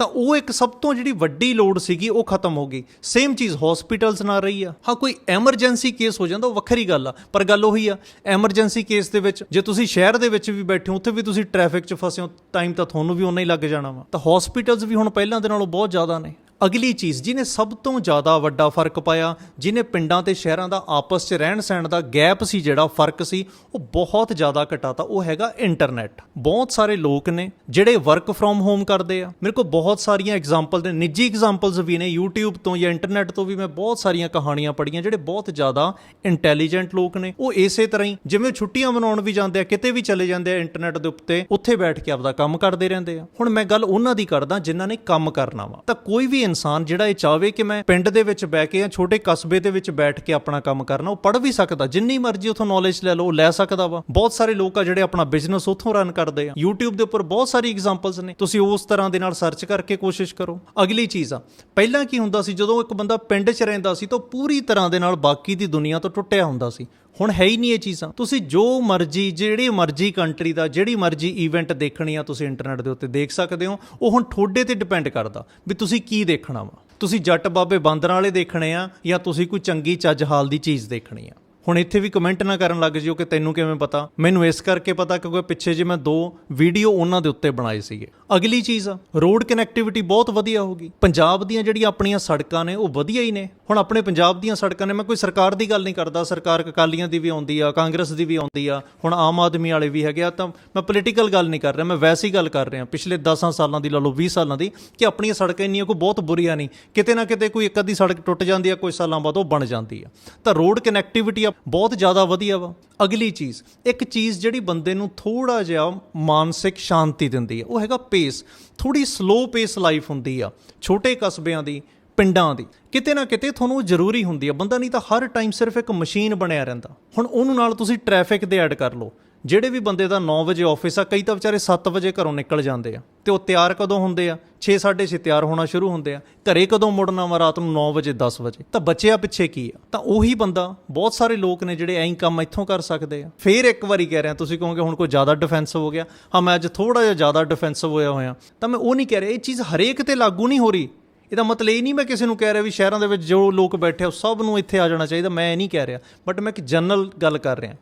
ਤਾਂ ਉਹ ਇੱਕ ਸਭ ਤੋਂ ਜਿਹੜੀ ਵੱਡੀ ਲੋੜ ਸੀਗੀ, ਉਹ ਖਤਮ ਹੋ ਗਈ। ਸੇਮ ਚੀਜ਼ ਹਸਪੀਟਲਸ ਨਾਲ ਰਹੀ ਆ। ਹਾਂ, ਕੋਈ ਐਮਰਜੈਂਸੀ ਕੇਸ ਹੋ ਜਾਂਦਾ, ਉਹ ਵੱਖਰੀ ਗੱਲ ਆ, ਪਰ ਗੱਲ ਉਹੀ ਆ ਐਮਰਜੈਂਸੀ ਕੇਸ ਦੇ ਵਿੱਚ ਜੇ ਤੁਸੀਂ ਸ਼ਹਿਰ ਦੇ ਵਿੱਚ ਵੀ ਬੈਠੇ ਹੋ, ਉੱਥੇ ਵੀ ਤੁਸੀਂ ਟ੍ਰੈਫਿਕ 'ਚ ਫਸੇ ਹੋ ਟਾਈਮ ਤਾਂ ਤੁਹਾਨੂੰ ਵੀ ਉਨਾ ਹੀ ਲੱਗ ਜਾਣਾ ਵਾ। ਤਾਂ ਹਸਪੀਟਲਸ ਵੀ ਹੁਣ ਪਹਿਲਾਂ ਦੇ ਨਾਲੋਂ ਬਹੁਤ ਜ਼ਿਆਦਾ ਨੇ। ਅਗਲੀ ਚੀਜ਼, ਜਿਹਨੇ ਸਭ ਤੋਂ ਜ਼ਿਆਦਾ ਵੱਡਾ ਫ਼ਰਕ ਪਾਇਆ, ਜਿਹਨੇ ਪਿੰਡਾਂ ਤੇ ਸ਼ਹਿਰਾਂ ਦਾ ਆਪਸ 'ਚ ਰਹਿਣ ਸਹਿਣ ਦਾ ਗੈਪ ਸੀ ਜਿਹੜਾ ਫ਼ਰਕ ਸੀ, ਉਹ ਬਹੁਤ ਜ਼ਿਆਦਾ ਘਟਾਤਾ ਉਹ ਹੈਗਾ ਇੰਟਰਨੈਟ। ਬਹੁਤ ਸਾਰੇ ਲੋਕ ਨੇ ਜਿਹੜੇ ਵਰਕ ਫਰੋਮ ਹੋਮ ਕਰਦੇ ਆ। ਮੇਰੇ ਕੋਲ ਬਹੁਤ ਸਾਰੀਆਂ ਐਗਜ਼ਾਮਪਲ ਨੇ, ਨਿੱਜੀ ਐਗਜ਼ਾਮਪਲਸ ਵੀ ਨੇ, YouTube ਤੋਂ ਜਾਂ ਇੰਟਰਨੈਟ ਤੋਂ ਵੀ ਮੈਂ ਬਹੁਤ ਸਾਰੀਆਂ ਕਹਾਣੀਆਂ ਪੜ੍ਹੀਆਂ, ਜਿਹੜੇ ਬਹੁਤ ਜ਼ਿਆਦਾ ਇੰਟੈਲੀਜੈਂਟ ਲੋਕ ਨੇ। ਉਹ ਇਸੇ ਤਰ੍ਹਾਂ ਹੀ, ਜਿਵੇਂ ਛੁੱਟੀਆਂ ਮਨਾਉਣ ਵੀ ਜਾਂਦੇ ਆ, ਕਿਤੇ ਵੀ ਚਲੇ ਜਾਂਦੇ ਆ ਇੰਟਰਨੈਟ ਦੇ ਉੱਤੇ, ਉੱਥੇ ਬੈਠ ਕੇ ਆਪਦਾ ਕੰਮ ਕਰਦੇ ਰਹਿੰਦੇ ਆ। ਹੁਣ ਮੈਂ ਗੱਲ ਉਹਨਾਂ ਦੀ ਕਰਦਾ, ਜਿਨ੍ਹਾਂ ਨੇ ਕੰਮ ਕਰਨਾ ਵਾ। ਤਾਂ ਕੋਈ ਵੀ ਇਨਸਾਨ ਜਿਹੜਾ ਇਹ ਚਾਹਵੇ ਕਿ ਮੈਂ ਪਿੰਡ ਦੇ ਵਿੱਚ ਬਹਿ ਕੇ ਜਾਂ ਛੋਟੇ ਕਸਬੇ ਦੇ ਵਿੱਚ ਬੈਠ ਕੇ ਆਪਣਾ ਕੰਮ ਕਰਨਾ, ਉਹ ਪੜ੍ਹ ਵੀ ਸਕਦਾ। ਜਿੰਨੀ ਮਰਜ਼ੀ ਉਥੋਂ ਨੌਲੇਜ ਲੈ ਲਓ, ਉਹ ਲੈ ਸਕਦਾ ਵਾ। ਬਹੁਤ ਸਾਰੇ ਲੋਕ ਆ ਜਿਹੜੇ ਆਪਣਾ ਬਿਜ਼ਨਸ ਉਥੋਂ ਰਨ ਕਰਦੇ ਆ। YouTube ਦੇ ਉੱਪਰ ਬਹੁਤ ਸਾਰੀ ਐਗਜ਼ਾਮਪਲਸ ਨੇ। ਤੁਸੀਂ ਉਸ ਤਰ੍ਹਾਂ ਦੇ ਨਾਲ ਸਰਚ ਕਰਕੇ ਕੋਸ਼ਿਸ਼ ਕਰੋ। ਅਗਲੀ ਚੀਜ਼ ਆ, ਪਹਿਲਾਂ ਕੀ ਹੁੰਦਾ ਸੀ? ਜਦੋਂ ਇੱਕ ਬੰਦਾ ਪਿੰਡ 'ਚ ਰਹਿੰਦਾ ਸੀ ਤਾਂ ਪੂਰੀ ਤਰ੍ਹਾਂ ਦੇ ਨਾਲ ਬਾਕੀ ਦੀ ਦੁਨੀਆ ਤੋਂ ਟੁੱਟਿਆ ਹੁੰਦਾ ਸੀ। ਹੁਣ ਹੈ ਹੀ ਨਹੀਂ ਇਹ ਚੀਜ਼ਾਂ। ਤੁਸੀਂ ਜੋ ਮਰਜ਼ੀ, ਜਿਹੜੀ ਮਰਜ਼ੀ ਕੰਟਰੀ ਦਾ, ਜਿਹੜੀ ਮਰਜ਼ੀ ਇਵੈਂਟ ਦੇਖਣੀ ਆ, ਤੁਸੀਂ ਇੰਟਰਨੈਟ ਦੇ ਉੱਤੇ ਦੇਖ ਸਕਦੇ ਹੋ। ਉਹ ਹੁਣ ਤੁਹਾਡੇ ਤੇ ਡਿਪੈਂਡ ਕਰਦਾ ਵੀ ਤੁਸੀਂ ਕੀ ਦੇਖਣਾ ਵਾ। ਤੁਸੀਂ ਜੱਟ ਬਾਬੇ ਬਾਂਦਰਾਂ ਵਾਲੇ ਦੇਖਣੇ ਆ ਜਾਂ ਤੁਸੀਂ ਕੋਈ ਚੰਗੀ ਚੱਜ ਹਾਲ ਦੀ ਚੀਜ਼ ਦੇਖਣੀ ਆ। ਹੁਣ ਇੱਥੇ ਵੀ ਕਮੈਂਟ ਨਾ ਕਰਨ ਲੱਗ ਜਿਓ ਕਿ ਤੈਨੂੰ ਕਿਵੇਂ ਪਤਾ। ਮੈਨੂੰ ਇਸ ਕਰਕੇ ਪਤਾ ਕਿਉਂਕਿ ਪਿੱਛੇ ਜੇ ਮੈਂ ਦੋ ਵੀਡੀਓ ਉਹਨਾਂ ਦੇ ਉੱਤੇ ਬਣਾਏ ਸੀਗੇ। ਅਗਲੀ ਚੀਜ਼ ਆ ਰੋਡ ਕਨੈਕਟੀਵਿਟੀ ਬਹੁਤ ਵਧੀਆ ਹੋਗੀ ਪੰਜਾਬ ਦੀਆਂ ਜਿਹੜੀਆਂ ਆਪਣੀਆਂ ਸੜਕਾਂ ਨੇ, ਉਹ ਵਧੀਆ ਹੀ ਨੇ। ਹੁਣ ਆਪਣੇ ਪੰਜਾਬ ਦੀਆਂ ਸੜਕਾਂ ਨੇ, ਮੈਂ ਕੋਈ ਸਰਕਾਰ ਦੀ ਗੱਲ ਨਹੀਂ ਕਰਦਾ। ਸਰਕਾਰ ਅਕਾਲੀਆਂ ਦੀ ਵੀ ਆਉਂਦੀ ਆ, ਕਾਂਗਰਸ ਦੀ ਵੀ ਆਉਂਦੀ ਆ। ਹੁਣ ਆਮ ਆਦਮੀ ਵਾਲੇ ਵੀ ਹੈਗੇ ਆ, ਤਾਂ ਮੈਂ ਪੋਲੀਟੀਕਲ ਗੱਲ ਨਹੀਂ ਕਰ ਰਿਹਾ, ਮੈਂ ਵੈਸੇ ਹੀ ਗੱਲ ਕਰ ਰਿਹਾ। ਪਿਛਲੇ 10 ਸਾਲਾਂ ਦੀ, ਲਾ ਲਓ 20 ਸਾਲਾਂ ਦੀ, ਕਿ ਆਪਣੀਆਂ ਸੜਕਾਂ ਇੰਨੀਆਂ ਕੋਈ ਬਹੁਤ ਬੁਰੀਆਂ ਨਹੀਂ। ਕਿਤੇ ਨਾ ਕਿਤੇ ਕੋਈ ਇੱਕ ਅੱਧੀ ਸੜਕ ਟੁੱਟ ਜਾਂਦੀ ਆ ਕੁਝ ਸਾਲਾਂ ਬਾਅਦ ਉਹ ਬਣ ਜਾਂਦੀ ਆ। ਤਾਂ ਰੋਡ ਕਨੈਕਟੀਵਿਟੀ ਆ ਬਹੁਤ ਜ਼ਿਆਦਾ ਵਧੀਆ ਵਾ। ਅਗਲੀ ਚੀਜ਼, ਇੱਕ ਚੀਜ਼ ਜਿਹੜੀ ਬੰਦੇ ਨੂੰ ਥੋੜਾ ਜਿਹਾ ਮਾਨਸਿਕ ਸ਼ਾਂਤੀ ਦਿੰਦੀ ਆ, ਉਹ ਹੈਗਾ ਪੇਸ ਥੋੜੀ ਸਲੋ ਪੇਸ ਲਾਈਫ ਹੁੰਦੀ ਆ, ਛੋਟੇ ਕਸਬਿਆਂ ਦੀ, ਪਿੰਡਾਂ ਦੀ। ਕਿਤੇ ਨਾ ਕਿਤੇ ਤੁਹਾਨੂੰ ਜ਼ਰੂਰੀ ਹੁੰਦੀ ਆ। ਬੰਦਾ ਨਹੀਂ ਤਾਂ ਹਰ ਟਾਈਮ ਸਿਰਫ ਇੱਕ ਮਸ਼ੀਨ ਬਣਿਆ ਰਹਿੰਦਾ। ਹੁਣ ਉਹਨੂੰ ਨਾਲ ਤੁਸੀਂ ਟ੍ਰੈਫਿਕ ਦੇ ਐਡ ਕਰ ਲਓ। ਜਿਹੜੇ ਵੀ ਬੰਦੇ ਦਾ 9 ਵਜੇ ਆਫਿਸ ਆ, ਕਈ ਤਾਂ ਵਿਚਾਰੇ 7 ਵਜੇ ਘਰੋਂ ਨਿਕਲ ਜਾਂਦੇ ਆ। ਤੇ ਉਹ ਤਿਆਰ ਕਦੋਂ ਹੁੰਦੇ ਆ? 6:30 ਤਿਆਰ ਹੋਣਾ ਸ਼ੁਰੂ ਹੁੰਦੇ ਆ। ਘਰੇ ਕਦੋਂ ਮੁੜਨਾ ਵਾ ਰਾਤ ਨੂੰ 9 ਵਜੇ 10 ਵਜੇ? ਤਾਂ ਬੱਚਿਆ ਪਿੱਛੇ ਕੀ ਆ? ਤਾਂ ਉਹੀ ਬੰਦਾ, ਬਹੁਤ ਸਾਰੇ ਲੋਕ ਨੇ ਜਿਹੜੇ ਐਂ ਕੰਮ ਇੱਥੋਂ ਕਰ ਸਕਦੇ ਆ। ਫੇਰ ਇੱਕ ਵਾਰੀ ਕਹਿ ਰਿਹਾ, ਤੁਸੀਂ ਕਹੋਗੇ ਹੁਣ ਕੋਈ ਜ਼ਿਆਦਾ ਡਿਫੈਂਸਿਵ ਹੋ ਗਿਆ? ਹਾਂ, ਮੈਂ ਅੱਜ ਥੋੜਾ ਜਿਹਾ ਜ਼ਿਆਦਾ ਡਿਫੈਂਸਿਵ ਹੋਇਆ ਹੋਇਆ। ਤਾਂ ਮੈਂ ਉਹ ਨਹੀਂ ਕਹਿ ਰਿਹਾ, ਇਹ ਚੀਜ਼ ਹਰੇਕ ਤੇ ਲਾਗੂ ਨਹੀਂ ਹੋ ਰਹੀ। ਇਹਦਾ ਮਤਲਬ ਇਹ ਨਹੀਂ ਮੈਂ ਕਿਸੇ ਨੂੰ ਕਹਿ ਰਿਹਾ ਵੀ ਸ਼ਹਿਰਾਂ ਦੇ ਵਿੱਚ ਜੋ ਲੋਕ ਬੈਠੇ ਆ ਸਭ ਨੂੰ ਇੱਥੇ ਆ ਜਾਣਾ ਚਾਹੀਦਾ, ਮੈਂ ਇਹ ਨਹੀਂ ਕਹਿ ਰਿਹਾ। ਬਟ ਮੈਂ ਇੱਕ ਜਨਰਲ ਗੱਲ ਕਰ ਰਿਹਾ।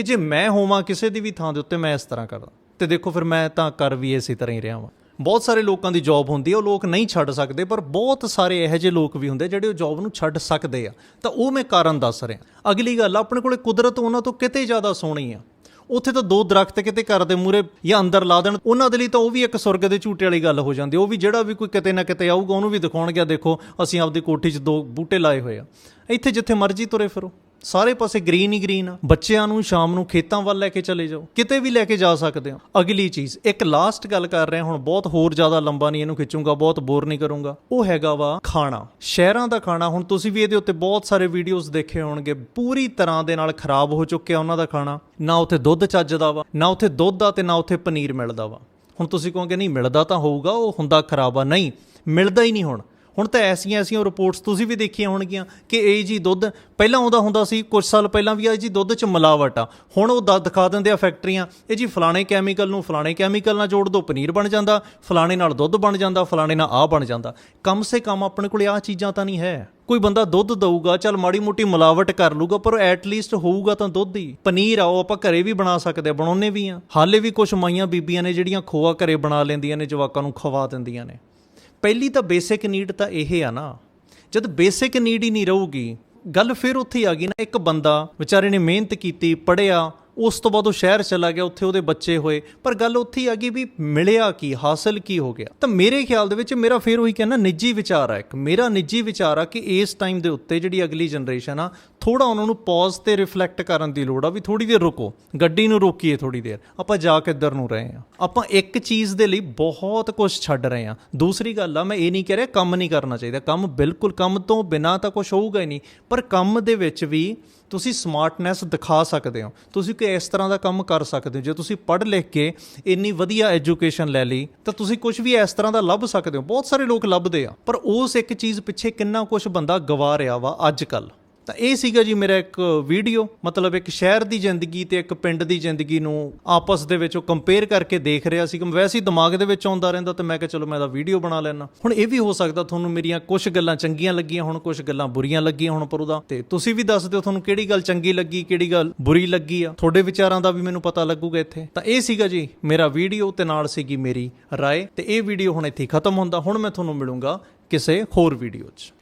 ਕਿ ਜੇ ਮੈਂ ਹੋਵਾਂ ਕਿਸੇ ਦੀ ਵੀ ਥਾਂ ਦੇ ਉੱਤੇ ਮੈਂ ਇਸ ਤਰ੍ਹਾਂ ਕਰਦਾ। ਤੇ ਦੇਖੋ ਫਿਰ ਮੈਂ ਤਾਂ ਕਰ ਵੀ ਇਸੇ ਤਰ੍ਹਾਂ ਹੀ ਰਿਹਾ ਵਾਂ। ਬਹੁਤ ਸਾਰੇ ਲੋਕਾਂ ਦੀ ਜੌਬ ਹੁੰਦੀ ਹੈ ਉਹ ਲੋਕ ਨਹੀਂ ਛੱਡ ਸਕਦੇ, ਪਰ ਬਹੁਤ ਸਾਰੇ ਇਹੋ ਜਿਹੇ ਲੋਕ ਵੀ ਹੁੰਦੇ ਜਿਹੜੇ ਉਹ ਜੌਬ ਨੂੰ ਛੱਡ ਸਕਦੇ ਆ। ਤਾਂ ਉਹ ਮੈਂ ਕਾਰਨ ਦੱਸ ਰਿਹਾ। ਅਗਲੀ ਗੱਲ, ਆਪਣੇ ਕੋਲੇ ਕੁਦਰਤ ਉਹਨਾਂ ਤੋਂ ਕਿਤੇ ਜ਼ਿਆਦਾ ਸੋਹਣੀ ਆ। ਉੱਥੇ ਤਾਂ ਦੋ ਦਰਖਤ ਕਿਤੇ ਘਰ ਦੇ ਮੂਰੇ ਜਾਂ ਅੰਦਰ ਲਾ ਦੇਣ, ਉਹਨਾਂ ਦੇ ਲਈ ਤਾਂ ਉਹ ਵੀ ਇੱਕ ਸੁਰਗ ਦੇ ਝੂਟੇ ਵਾਲੀ ਗੱਲ ਹੋ ਜਾਂਦੀ ਉਹ ਵੀ ਜਿਹੜਾ ਵੀ ਕੋਈ ਕਿਤੇ ਨਾ ਕਿਤੇ ਆਊਗਾ, ਉਹਨੂੰ ਵੀ ਦਿਖਾਉਣ ਗਿਆ ਦੇਖੋ, ਅਸੀਂ ਆਪਦੀ ਕੋਠੀ 'ਚ ਦੋ ਬੂਟੇ ਲਾਏ ਹੋਏ ਆ। ਇੱਥੇ ਜਿੱਥੇ ਮਰਜ਼ੀ ਤੁਰੇ ਫਿਰੋ। ਸਾਰੇ ਪਾਸੇ ਗ੍ਰੀਨ ਹੀ ਗ੍ਰੀਨ ਆ। ਬੱਚਿਆਂ ਨੂੰ ਸ਼ਾਮ ਨੂੰ ਖੇਤਾਂ ਵੱਲ ਲੈ ਕੇ ਚਲੇ ਜਾਓ। ਕਿਤੇ ਵੀ ਲੈ ਕੇ ਜਾ ਸਕਦੇ ਹੋ। ਅਗਲੀ ਚੀਜ਼, ਇੱਕ ਲਾਸਟ ਗੱਲ ਕਰ ਰਹੇ ਹੁਣ, ਬਹੁਤ ਹੋਰ ਜ਼ਿਆਦਾ ਲੰਬਾ ਨਹੀਂ ਇਹਨੂੰ ਖਿੱਚੂੰਗਾ, ਬਹੁਤ ਬੋਰ ਨਹੀਂ ਕਰੂੰਗਾ। ਉਹ ਹੈਗਾ ਵਾ ਖਾਣਾ। ਸ਼ਹਿਰਾਂ ਦਾ ਖਾਣਾ, ਹੁਣ ਤੁਸੀਂ ਵੀ ਇਹਦੇ ਉੱਤੇ ਬਹੁਤ ਸਾਰੇ ਵੀਡੀਓਜ਼ ਦੇਖੇ ਹੋਣਗੇ। ਪੂਰੀ ਤਰ੍ਹਾਂ ਦੇ ਨਾਲ ਖਰਾਬ ਹੋ ਚੁੱਕਿਆ ਉਹਨਾਂ ਦਾ ਖਾਣਾ। ਨਾ ਉੱਥੇ ਦੁੱਧ ਚੱਜਦਾ ਵਾ, ਨਾ ਉੱਥੇ ਦੁੱਧ ਦਾ ਤੇ ਨਾ ਉੱਥੇ ਪਨੀਰ ਮਿਲਦਾ ਵਾ। ਹੁਣ ਤੁਸੀਂ ਕਹੋਗੇ, ਨਹੀਂ, ਮਿਲਦਾ ਤਾਂ ਹੋਊਗਾ, ਉਹ ਹੁੰਦਾ ਖਰਾਬ ਆ। ਨਹੀਂ, ਮਿਲਦਾ ਹੀ ਨਹੀਂ ਹੁਣ। ਹੁਣ ਤਾਂ ਐਸੀਆਂ ਐਸੀਆਂ ਰਿਪੋਰਟਸ ਤੁਸੀਂ ਵੀ ਦੇਖੀਆਂ ਹੋਣਗੀਆਂ ਕਿ ਇਹ ਜੀ ਦੁੱਧ, ਪਹਿਲਾਂ ਆਉਂਦਾ ਹੁੰਦਾ ਸੀ ਕੁਝ ਸਾਲ ਪਹਿਲਾਂ ਵੀ ਆ ਜੀ ਦੁੱਧ 'ਚ ਮਿਲਾਵਟ ਆ। ਹੁਣ ਉਹ ਦ- ਦਿਖਾ ਦਿੰਦੇ ਆ ਫੈਕਟਰੀਆਂ ਇਹ ਜੀ ਫਲਾਣੇ ਕੈਮੀਕਲ ਨੂੰ ਫਲਾਣੇ ਕੈਮੀਕਲ ਨਾਲ ਜੋੜ ਦੋ, ਪਨੀਰ ਬਣ ਜਾਂਦਾ, ਫਲਾਣੇ ਨਾਲ ਦੁੱਧ ਬਣ ਜਾਂਦਾ, ਫਲਾਣੇ ਨਾਲ ਆ ਬਣ ਜਾਂਦਾ। ਕਮ ਸੇ ਕਮ ਆਪਣੇ ਕੋਲੇ ਆ ਚੀਜ਼ਾਂ ਤਾਂ ਨਹੀਂ ਹੈ। ਕੋਈ ਬੰਦਾ ਦੁੱਧ ਦਊਗਾ, ਚੱਲ ਮਾੜੀ ਮੋਟੀ ਮਿਲਾਵਟ ਕਰ ਲੂਗਾ ਪਰ ਐਟ ਲੀਸਟ ਹੋਊਗਾ ਤਾਂ ਦੁੱਧ ਹੀ। ਪਨੀਰ ਆਓ ਆਪਾਂ ਘਰੇ ਵੀ ਬਣਾ ਸਕਦੇ ਆ ਬਣਾਉਨੇ ਵੀ ਆ। ਹਾਲੇ ਵੀ ਕੁਝ ਮਾਈਆਂ ਬੀਬੀਆਂ ਨੇ ਜਿਹੜੀਆਂ ਖੋਆ ਘਰੇ ਬਣਾ ਲੈਂਦੀਆਂ ਨੇ, ਜਵਾਕਾਂ ਨੂੰ ਖਵਾ ਦਿੰਦੀਆਂ ਨੇ। ਪਹਿਲੀ ਤਾਂ ਬੇਸਿਕ ਨੀਡ ਤਾਂ ਇਹ ਆ ਨਾ। ਜਦ ਬੇਸਿਕ ਨੀਡ ਹੀ ਨਹੀਂ ਰਹੂਗੀ, ਗੱਲ ਫਿਰ ਉੱਥੇ ਹੀ ਆ ਗਈ ਨਾ, ਇੱਕ ਬੰਦਾ ਵਿਚਾਰੇ ਨੇ ਮਿਹਨਤ ਕੀਤੀ ਪੜਿਆ ਉਸ ਤੋਂ ਬਾਅਦ ਉਹ ਸ਼ਹਿਰ ਚਲਾ ਗਿਆ, ਉੱਥੇ ਉਹਦੇ ਬੱਚੇ ਹੋਏ, ਪਰ ਗੱਲ ਉੱਥੇ ਹੀ ਆ ਗਈ ਵੀ ਮਿਲਿਆ ਕੀ, ਹਾਸਲ ਕੀ ਹੋ ਗਿਆ। ਤਾਂ ਮੇਰੇ ਖਿਆਲ ਦੇ ਵਿੱਚ ਮੇਰਾ ਫਿਰ ਉਹੀ ਕਹਿੰਦਾ ਨਿੱਜੀ ਵਿਚਾਰ ਆ ਇੱਕ। ਮੇਰਾ ਨਿੱਜੀ ਵਿਚਾਰ ਆ ਕਿ ਇਸ ਟਾਈਮ ਦੇ ਉੱਤੇ ਜਿਹੜੀ ਅਗਲੀ ਜਨਰੇਸ਼ਨ ਆ ਥੋੜਾ ਉਹਨਾਂ ਨੂੰ ਪੌਜ਼ ਤੇ ਰਿਫਲੈਕਟ ਕਰਨ ਦੀ ਲੋੜ ਆ ਵੀ ਥੋੜੀ ਦੇਰ ਰੁਕੋ, ਗੱਡੀ ਨੂੰ ਰੋਕੀਏ ਥੋੜੀ ਦੇਰ, ਆਪਾਂ ਜਾ ਕਿੱਧਰ ਨੂੰ ਰਹੇ ਆ ਆਪਾਂ ਇੱਕ ਚੀਜ਼ ਦੇ ਲਈ ਬਹੁਤ ਕੁਝ ਛੱਡ ਰਹੇ ਆ ਦੂਸਰੀ ਗੱਲ ਆ, ਮੈਂ ਇਹ ਨਹੀਂ ਕਹਿ ਰਿਹਾ ਕੰਮ ਨਹੀਂ ਕਰਨਾ ਚਾਹੀਦਾ, ਕੰਮ ਬਿਲਕੁਲ, ਕੰਮ ਤੋਂ ਬਿਨਾ ਤਾਂ ਕੁਝ ਹੋਊਗਾ ਹੀ ਨਹੀਂ, ਪਰ ਕੰਮ ਦੇ ਵਿੱਚ ਵੀ ਤੁਸੀਂ ਸਮਾਰਟਨੈਸ ਦਿਖਾ ਸਕਦੇ ਹੋ। ਤੁਸੀਂ ਕੋਈ ਇਸ ਤਰ੍ਹਾਂ ਦਾ ਕੰਮ ਕਰ ਸਕਦੇ ਹੋ, ਜੇ ਤੁਸੀਂ ਪੜ੍ਹ ਲਿਖ ਕੇ ਇੰਨੀ ਵਧੀਆ ਐਜੂਕੇਸ਼ਨ ਲੈ ਲਈ, ਤਾਂ ਤੁਸੀਂ ਕੁਝ ਵੀ ਇਸ ਤਰ੍ਹਾਂ ਦਾ ਲੱਭ ਸਕਦੇ ਹੋ। ਬਹੁਤ ਸਾਰੇ ਲੋਕ ਲੱਭਦੇ ਆ, ਪਰ ਉਸ ਇੱਕ ਚੀਜ਼ ਪਿੱਛੇ ਕਿੰਨਾ ਕੁਝ ਬੰਦਾ ਗਵਾ ਰਿਹਾ ਵਾ ਅੱਜ ਕੱਲ੍ਹ। ਤਾਂ ਇਹ ਸੀਗਾ ਜੀ ਮੇਰਾ ਇੱਕ ਵੀਡੀਓ, ਮਤਲਬ ਇੱਕ ਸ਼ਹਿਰ ਦੀ ਜ਼ਿੰਦਗੀ ਤੇ ਇੱਕ ਪਿੰਡ ਦੀ ਜ਼ਿੰਦਗੀ ਨੂੰ ਆਪਸ ਦੇ ਵਿੱਚ ਉਹ ਕੰਪੇਅਰ ਕਰਕੇ ਦੇਖ ਰਿਹਾ ਸੀ ਕਿ ਵੈਸੇ ਹੀ ਦਿਮਾਗ ਦੇ ਵਿੱਚ ਆਉਂਦਾ ਰਹਿੰਦਾ ਤੇ ਮੈਂ ਕਿਹਾ ਚਲੋ ਮੈਂ ਇਹਦਾ ਵੀਡੀਓ ਬਣਾ ਲੈਣਾ ਹੁਣ ਇਹ ਵੀ ਹੋ ਸਕਦਾ ਤੁਹਾਨੂੰ ਮੇਰੀਆਂ ਕੁਝ ਗੱਲਾਂ ਚੰਗੀਆਂ ਲੱਗੀਆਂ ਹੁਣ ਕੁਝ ਗੱਲਾਂ ਬੁਰੀਆਂ ਲੱਗੀਆਂ ਹੁਣ ਪਰ ਉਹਦਾ। ਤੇ ਤੁਸੀਂ ਵੀ ਦੱਸ ਦਿਓ ਤੁਹਾਨੂੰ ਕਿਹੜੀ ਗੱਲ ਚੰਗੀ ਲੱਗੀ, ਕਿਹੜੀ ਗੱਲ ਬੁਰੀ ਲੱਗੀ ਆ। ਤੁਹਾਡੇ ਵਿਚਾਰਾਂ ਦਾ ਵੀ ਮੈਨੂੰ ਪਤਾ ਲੱਗੂਗਾ ਇੱਥੇ। ਤਾਂ ਇਹ ਸੀਗਾ ਜੀ ਮੇਰਾ ਵੀਡੀਓ ਤੇ ਨਾਲ ਸੀਗੀ ਮੇਰੀ ਰਾਏ ਤੇ ਇਹ ਵੀਡੀਓ ਹੁਣ ਇੱਥੇ ਖਤਮ ਹੁੰਦਾ। ਹੁਣ ਮੈਂ ਤੁਹਾਨੂੰ ਮਿਲੂੰਗਾ ਕਿਸੇ ਹੋਰ ਵੀਡੀਓ 'ਚ।